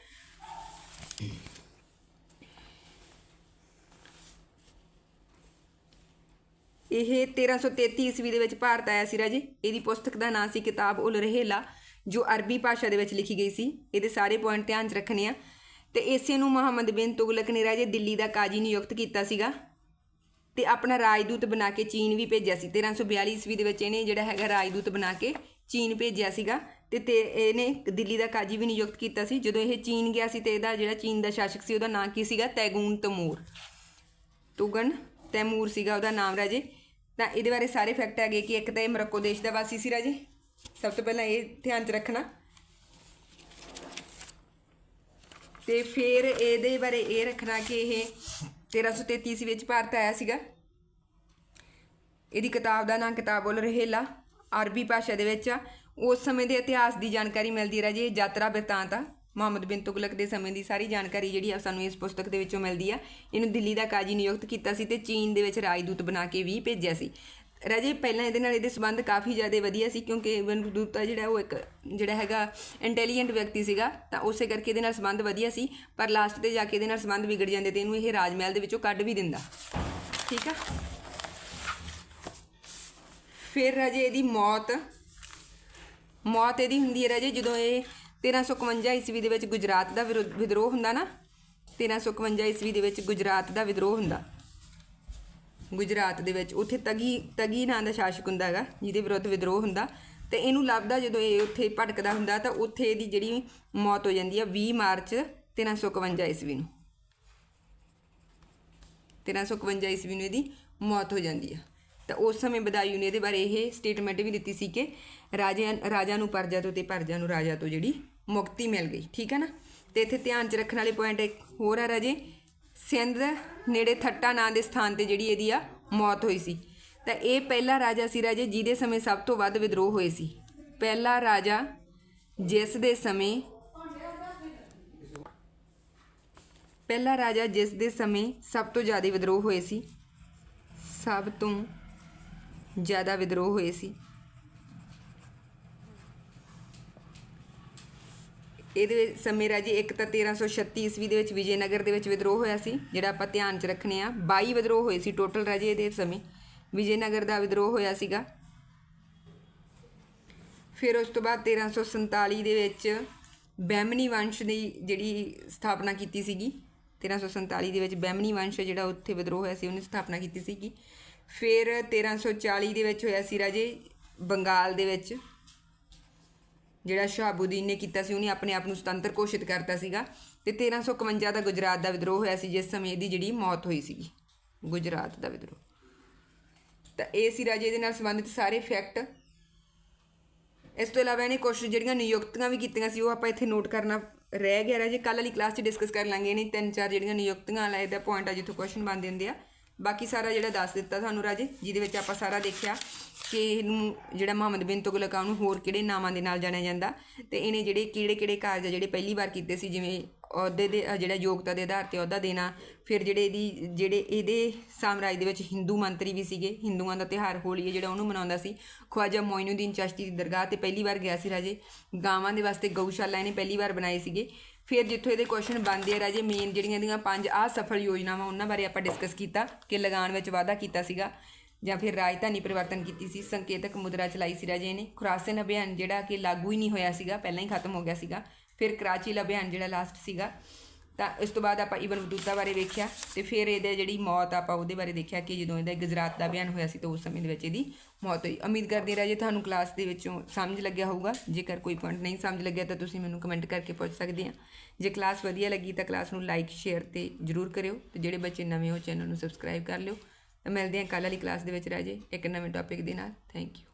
ਇਹ 1333 ਈਸਵੀ ਦੇ ਵਿੱਚ ਭਾਰਤ ਆਇਆ ਸੀ ਰਾਜੇ। ਇਹਦੀ ਪੁਸਤਕ ਦਾ ਨਾਂ ਸੀ ਕਿਤਾਬ ਉਲ ਰਹੇਲਾ, ਜੋ ਅਰਬੀ ਭਾਸ਼ਾ ਦੇ ਵਿੱਚ ਲਿਖੀ ਗਈ ਸੀ। ਇਹਦੇ ਸਾਰੇ ਪੁਆਇੰਟ ਧਿਆਨ 'ਚ ਰੱਖਣੇ ਆ। ਤੇ ਇਸੇ ਨੂੰ ਮੁਹੰਮਦ ਬਿਨ ਤੁਗਲਕ ਨੇ ਰਾਜੇ ਦਿੱਲੀ ਦਾ ਕਾਜੀ ਨਿਯੁਕਤ ਕੀਤਾ ਸੀਗਾ। ਤੇ ਆਪਣਾ ਰਾਜਦੂਤ ਬਣਾ ਕੇ ਚੀਨ ਵੀ ਭੇਜਿਆ ਸੀ। 1342 ਈਸਵੀ ਦੇ ਵਿੱਚ ਇਹਨੇ ਜਿਹੜਾ ਹੈਗਾ ਰਾਜਦੂਤ ਬਣਾ ਕੇ ਚੀਨ ਭੇਜਿਆ ਸੀਗਾ ਤੇ ਤੇ ਇਹਨੇ ਦਿੱਲੀ ਦਾ ਕਾਜੀ ਵੀ ਨਿਯੁਕਤ ਕੀਤਾ ਸੀ। ਜਦੋਂ ਇਹ ਚੀਨ ਗਿਆ ਸੀ ਤੇ ਇਹਦਾ ਜਿਹੜਾ ਚੀਨ ਦਾ ਸ਼ਾਸਕ ਸੀ ਉਹਦਾ ਨਾਂ ਕੀ ਸੀਗਾ? ਤੈਗੂਨ ਤਮੂਰ। ਤੁਗਨ ਤੈਮੂਰ ਸੀਗਾ ਉਹਦਾ ਨਾਮ ਰਾਜੇ। ਤਾਂ ਇਹਦੇ ਬਾਰੇ ਸਾਰੇ ਫੈਕਟ ਹੈਗੇ ਕਿ ਇੱਕ ਤਾਂ ਇਹ ਮਰੱਕੋ ਦੇਸ਼ ਦਾ ਵਾਸੀ ਸੀ ਰਾਜੇ। ਸਭ ਤੋਂ ਪਹਿਲਾਂ ਇਹ ਧਿਆਨ 'ਚ ਰੱਖਣਾ। ਤੇ ਫਿਰ ਇਹਦੇ ਬਾਰੇ ਇਹ ਰੱਖਣਾ ਕਿ ਇਹ 1333 ਈਸਵੀ ਵਿੱਚ ਭਾਰਤ ਆਇਆ ਸੀਗਾ। ਇਹਦੀ ਕਿਤਾਬ ਦਾ ਨਾਮ ਕਿਤਾਬ ਉਲ ਰਹੇਲਾ, ਅਰਬੀ ਭਾਸ਼ਾ ਦੇ ਵਿੱਚ ਆ। ਉਸ ਸਮੇਂ ਦੇ ਇਤਿਹਾਸ ਦੀ ਜਾਣਕਾਰੀ ਮਿਲਦੀ ਹੈ ਰਾਜੇ ਯਾਤਰਾ ਬਿਰਤਾਂਤ ਆ। ਮੁਹੰਮਦ ਬਿਨ ਤੁਗਲਕ ਦੇ ਸਮੇਂ ਦੀ ਸਾਰੀ ਜਾਣਕਾਰੀ ਜਿਹੜੀ ਆ ਸਾਨੂੰ ਇਸ ਪੁਸਤਕ ਦੇ ਵਿੱਚੋਂ ਮਿਲਦੀ ਆ। ਇਹਨੂੰ ਦਿੱਲੀ ਦਾ ਕਾਜੀ ਨਿਯੁਕਤ ਕੀਤਾ ਸੀ ਤੇ ਚੀਨ ਦੇ ਵਿੱਚ ਰਾਜਦੂਤ ਬਣਾ ਕੇ ਵੀ ਭੇਜਿਆ ਸੀ। ਰਾਜੇ, ਪਹਿਲਾਂ ਇਹਦੇ ਨਾਲ ਇਹਦੇ ਸੰਬੰਧ ਕਾਫੀ ਜ਼ਿਆਦਾ ਵਧੀਆ ਸੀ ਕਿਉਂਕਿ ਇਬਨ ਜਿਹੜਾ ਉਹ ਇੱਕ ਜਿਹੜਾ ਹੈਗਾ ਇੰਟੈਲੀਜੈਂਟ ਵਿਅਕਤੀ ਸੀਗਾ, ਤਾਂ ਉਸੇ ਕਰਕੇ ਇਹਦੇ ਨਾਲ ਸੰਬੰਧ ਵਧੀਆ ਸੀ, ਪਰ ਲਾਸਟ ਤੇ ਜਾ ਕੇ ਇਹਦੇ ਨਾਲ ਸੰਬੰਧ ਵਿਗੜ ਜਾਂਦੇ ਤੇ ਇਹਨੂੰ ਇਹ ਰਾਜ ਮਹਿਲ ਦੇ ਵਿੱਚੋਂ ਕੱਢ ਵੀ ਦਿੰਦਾ। ਠੀਕ ਆ? ਫਿਰ ਰਾਜੇ, ਇਹਦੀ ਮੌਤ। ਮੌਤ ਇਹਦੀ ਹੁੰਦੀ ਹੈ ਰਾਜੇ, ਜਦੋਂ ਇਹ 1351 ਈਸਵੀ ਦੇ ਵਿੱਚ ਗੁਜਰਾਤ ਦਾ ਵਿਰੋ- ਵਿਦਰੋਹ ਹੁੰਦਾ ਨਾ 1351 ਈਸਵੀ ਦੇ ਵਿੱਚ ਗੁਜਰਾਤ ਦਾ ਵਿਦਰੋਹ ਹੁੰਦਾ। ਗੁਜਰਾਤ ਦੇ ਵਿੱਚ। ਉੱਥੇ ਤਗੀ ਤਗੀ ਨਾਂ ਦਾ ਸ਼ਾਸਕ ਹੁੰਦਾ ਹੈਗਾ, ਜਿਹਦੇ ਵਿਰੁੱਧ ਵਿਦਰੋਹ ਹੁੰਦਾ। ਤੇ ਇਹਨੂੰ ਲੱਭਦਾ ਜਦੋਂ ਇਹ ਉੱਥੇ ਭਟਕਦਾ ਹੁੰਦਾ, ਤਾਂ ਉੱਥੇ ਇਹਦੀ ਜਿਹੜੀ ਮੌਤ ਹੋ ਜਾਂਦੀ ਆ 20 ਮਾਰਚ 1351 ਈਸਵੀ ਨੂੰ। 1351 ਈਸਵੀ ਨੂੰ ਇਹਦੀ ਮੌਤ ਹੋ ਜਾਂਦੀ ਆ। ਤਾਂ ਉਸ ਸਮੇਂ ਬਦਾਇੂ ਨੇ ਇਹਦੇ ਬਾਰੇ ਇਹ ਸਟੇਟਮੈਂਟ ਵੀ ਦਿੱਤੀ ਸੀ ਕਿ ਰਾਜਿਆਂ ਰਾਜਾ ਨੂੰ ਪਰਜਾ ਤੋਂ ਤੇ ਪਰਜਾ ਨੂੰ ਰਾਜਾ ਤੋਂ ਜਿਹੜੀ ਮੁਕਤੀ ਮਿਲ ਗਈ। ਠੀਕ ਹੈ ਨਾ? ਤੇ ਇੱਥੇ ਧਿਆਨ 'ਚ ਰੱਖਣ ਵਾਲੇ ਪੁਆਇੰਟ ਇੱਕ ਹੋਰ ਆ ਰਾਜੇ। ਸਿੰਧ ਨੇੜੇ ਥੱਟਾ ਨਾਂ ਦੇ ਸਥਾਨ ਤੇ ਜਿਹੜੀ ਇਹਦੀ ਆ ਮੌਤ ਹੋਈ ਸੀ। ਤਾਂ ਇਹ ਪਹਿਲਾ ਰਾਜਾ ਸੀ ਰਾਜੇ, ਜਿਹਦੇ ਸਮੇਂ ਸਭ ਤੋਂ ਵੱਧ ਵਿਦਰੋਹ ਹੋਏ ਸੀ। ਪਹਿਲਾ ਰਾਜਾ ਜਿਸ ਦੇ ਸਮੇਂ ਪਹਿਲਾ ਰਾਜਾ ਜਿਸ ਦੇ ਸਮੇਂ ਸਭ ਤੋਂ ਜ਼ਿਆਦਾ ਵਿਦਰੋਹ ਹੋਏ ਸੀ, ਸਭ ਤੋਂ ਜ਼ਿਆਦਾ ਵਿਦਰੋਹ ਹੋਏ ਸੀ। ਇਹਦੇ ਸਮੇਂ ਰਾਜੇ ਇੱਕ ਤਾਂ 1336 ਈਸਵੀ ਦੇ ਵਿੱਚ ਵਿਜੇਨਗਰ ਦੇ ਵਿੱਚ ਵਿਦਰੋਹ ਹੋਇਆ ਸੀ, ਜਿਹੜਾ ਆਪਾਂ ਧਿਆਨ 'ਚ ਰੱਖਣੇ ਆ। 22 ਵਿਦਰੋਹ ਹੋਏ ਸੀ ਟੋਟਲ ਰਾਜੇ ਇਹਦੇ ਸਮੇਂ। ਵਿਜੇਨਗਰ ਦਾ ਵਿਦਰੋਹ ਹੋਇਆ ਸੀਗਾ। ਫਿਰ ਉਸ ਤੋਂ ਬਾਅਦ 1347 ਦੇ ਵਿੱਚ ਬਹਿਮਨੀ ਵੰਸ਼ ਦੀ ਜਿਹੜੀ ਸਥਾਪਨਾ ਕੀਤੀ ਸੀਗੀ 1347 ਦੇ ਵਿੱਚ ਬਹਿਮਨੀ ਵੰਸ਼ ਜਿਹੜਾ ਉੱਥੇ ਵਿਦਰੋਹ ਹੋਇਆ ਸੀ, ਉਹਨੇ ਸਥਾਪਨਾ ਕੀਤੀ ਸੀਗੀ। ਫਿਰ 1340 ਦੇ ਵਿੱਚ ਹੋਇਆ ਸੀ ਰਾਜੇ ਬੰਗਾਲ ਦੇ ਵਿੱਚ। ਜਿਹੜਾ ਸ਼ਹਾਬੂਦੀਨ ਨੇ ਕੀਤਾ ਸੀ, ਉਹਨੇ ਆਪਣੇ ਆਪ ਨੂੰ ਸੁਤੰਤਰ ਘੋਸ਼ਿਤ ਕਰਤਾ ਸੀਗਾ ਤੇ 1351 ਦਾ ਗੁਜਰਾਤ ਦਾ ਵਿਦਰੋਹ ਹੋਇਆ ਸੀ, ਜਿਸ ਸਮੇਂ ਇਹਦੀ ਜਿਹੜੀ ਮੌਤ ਹੋਈ ਸੀਗੀ, ਗੁਜਰਾਤ ਦਾ ਵਿਦਰੋਹ। ਤਾਂ ਇਹ ਸੀ ਰਾਜੇ ਦੇ ਨਾਲ ਸੰਬੰਧਿਤ ਸਾਰੇ ਫੈਕਟ ਇਸ ਤੋਂ ਇਲਾਵਾ ਇਹਨੇ ਕੁਝ ਜਿਹੜੀਆਂ ਨਿਯੁਕਤੀਆਂ ਵੀ ਕੀਤੀਆਂ ਸੀ, ਉਹ ਆਪਾਂ ਇੱਥੇ ਨੋਟ ਕਰਨਾ ਰਹਿ ਗਿਆ ਰਾਜੇ। ਕੱਲ ਵਾਲੀ ਕਲਾਸ 'ਚ ਡਿਸਕਸ ਕਰ ਲਾਂਗੇ ਇਹਨੇ, ਤਿੰਨ ਚਾਰ ਜਿਹੜੀਆਂ ਨਿਯੁਕਤੀਆਂ ਵਾਲਾ ਇਹਦਾ ਪੁਆਇੰਟ ਆ, ਜਿੱਥੋਂ ਕੁਐਸਚਨ ਬਣ ਦਿੰਦੇ ਆ। ਬਾਕੀ ਸਾਰਾ ਜਿਹੜਾ ਦੱਸ ਦਿੱਤਾ ਤੁਹਾਨੂੰ ਰਾਜੇ, ਜਿਹਦੇ ਵਿੱਚ ਆਪਾਂ ਸਾਰਾ ਦੇਖਿਆ। ਕਿ ਇਹਨੂੰ ਜਿਹੜਾ ਮੁਹੰਮਦ ਬਿਨ ਤੁਗਲਕ ਆ, ਉਹਨੂੰ ਹੋਰ ਕਿਹੜੇ ਨਾਮਾਂ ਦੇ ਨਾਲ ਜਾਣਿਆ ਜਾਂਦਾ? ਤੇ ਇਹਨੇ ਜਿਹੜੇ ਕਿਹੜੇ ਕਿਹੜੇ ਕਾਰਜ ਆ, ਜਿਹੜੇ ਪਹਿਲੀ ਵਾਰ ਕੀਤੇ ਸੀ, ਜਿਵੇਂ ਅਹੁਦੇ ਦੇ ਜਿਹੜਾ ਯੋਗਤਾ ਦੇ ਆਧਾਰ ਤੇ ਅਹੁਦਾ ਦੇਣਾ, ਫਿਰ ਜਿਹੜੇ ਇਹਦੀ, ਜਿਹੜੇ ਇਹਦੇ ਸਾਮਰਾਜ ਦੇ ਵਿੱਚ ਹਿੰਦੂ ਮੰਤਰੀ ਵੀ ਸੀਗੇ, ਹਿੰਦੂਆਂ ਦਾ ਤਿਉਹਾਰ ਹੋਲੀ ਹੈ ਜਿਹੜਾ ਉਹਨੂੰ ਮਨਾਉਂਦਾ ਸੀ। ਖਵਾਜਾ ਮੋਇਨੁਦੀਨ ਚਸ਼ਤੀ ਦੀ ਦਰਗਾਹ ਤੇ ਪਹਿਲੀ ਵਾਰ ਗਿਆ ਸੀ ਰਾਜੇ। ਗਾਵਾਂ ਦੇ ਵਾਸਤੇ ਗਊਸ਼ਾਲਾ ਇਹਨੇ ਪਹਿਲੀ ਵਾਰ ਬਣਾਏ ਸੀਗੇ। ਫਿਰ ਜਿੱਥੋਂ ਇਹਦੇ ਕੁਐਸਚਨ ਬਣਦੇ ਆ ਰਾਜੇ ਮੇਨ ਜਿਹੜੀਆਂ ਇਹਦੀਆਂ ਪੰਜ ਆ ਸਫਲ ਯੋਜਨਾਵਾਂ, ਉਹਨਾਂ ਬਾਰੇ ਆਪਾਂ ਡਿਸਕਸ ਕੀਤਾ ਕਿ ਲਗਾਨ ਵਿੱਚ ਵਾਅਦਾ ਕੀਤਾ ਸੀਗਾ। ਜਾਂ ਫਿਰ ਰਾਜਧਾਨੀ ਪਰਿਵਰਤਨ ਕੀਤੀ ਸੀ, ਸੰਕੇਤਕ ਮੁਦਰਾ ਚਲਾਈ ਸੀ ਰਾਜੇ ਨੇ। ਖੁਰਾਸਨ ਅਭਿਆਨ ਜਿਹੜਾ ਕਿ ਲਾਗੂ ਹੀ ਨਹੀਂ ਹੋਇਆ ਸੀਗਾ, ਪਹਿਲਾਂ ਹੀ ਖਤਮ ਹੋ ਗਿਆ ਸੀਗਾ। ਫਿਰ ਕਰਾਚੀ ਅਭਿਆਨ ਜਿਹੜਾ ਲਾਸਟ ਸੀਗਾ, ਤਾਂ ਇਸ ਤੋਂ ਬਾਅਦ ਆਪਾਂ ਇਬਨ ਬਤੂਤਾ ਬਾਰੇ ਵੇਖਿਆ ਤੇ ਫਿਰ ਇਹਦੇ ਜਿਹੜੀ ਮੌਤ ਆਪਾਂ ਉਹਦੇ ਬਾਰੇ ਦੇਖਿਆ ਕਿ ਜਦੋਂ ਇਹਦਾ ਗੁਜਰਾਤ ਦਾ ਅਭਿਆਨ ਹੋਇਆ ਸੀ, ਤਾਂ ਉਸ ਸਮੇਂ ਦੇ ਵਿੱਚ ਇਹਦੀ ਮੌਤ ਹੋਈ। ਉਮੀਦ ਕਰਦੇ ਰਾਜੇ ਤੁਹਾਨੂੰ ਕਲਾਸ ਦੇ ਵਿੱਚੋਂ ਸਮਝ ਲੱਗਿਆ ਹੋਊਗਾ। ਜੇਕਰ ਕੋਈ ਪੁਆਇੰਟ ਨਹੀਂ ਸਮਝ ਲੱਗਿਆ, ਤਾਂ ਤੁਸੀਂ ਮੈਨੂੰ ਕਮੈਂਟ ਕਰਕੇ ਪੁੱਛ ਸਕਦੇ ਆ ਜੇ ਕਲਾਸ ਵਧੀਆ ਲੱਗੀ, ਤਾਂ ਕਲਾਸ ਨੂੰ ਲਾਈਕ ਸ਼ੇਅਰ ਤੇ ਜਰੂਰ ਕਰਿਓ ਤੇ ਜਿਹੜੇ ਬੱਚੇ ਨਵੇਂ ਹੋ ਚੈਨਲ ਨੂੰ ਸਬਸਕ੍ਰਾਈਬ ਕਰ ਲਿਓ। ਮਿਲਦੇ ਹਾਂ ਕੱਲ੍ਹ ਵਾਲੀ ਕਲਾਸ ਦੇ ਵਿੱਚ ਰਾਜੇ ਇੱਕ ਨਵੇਂ ਟੌਪਿਕ ਦੇ ਨਾਲ। Thank you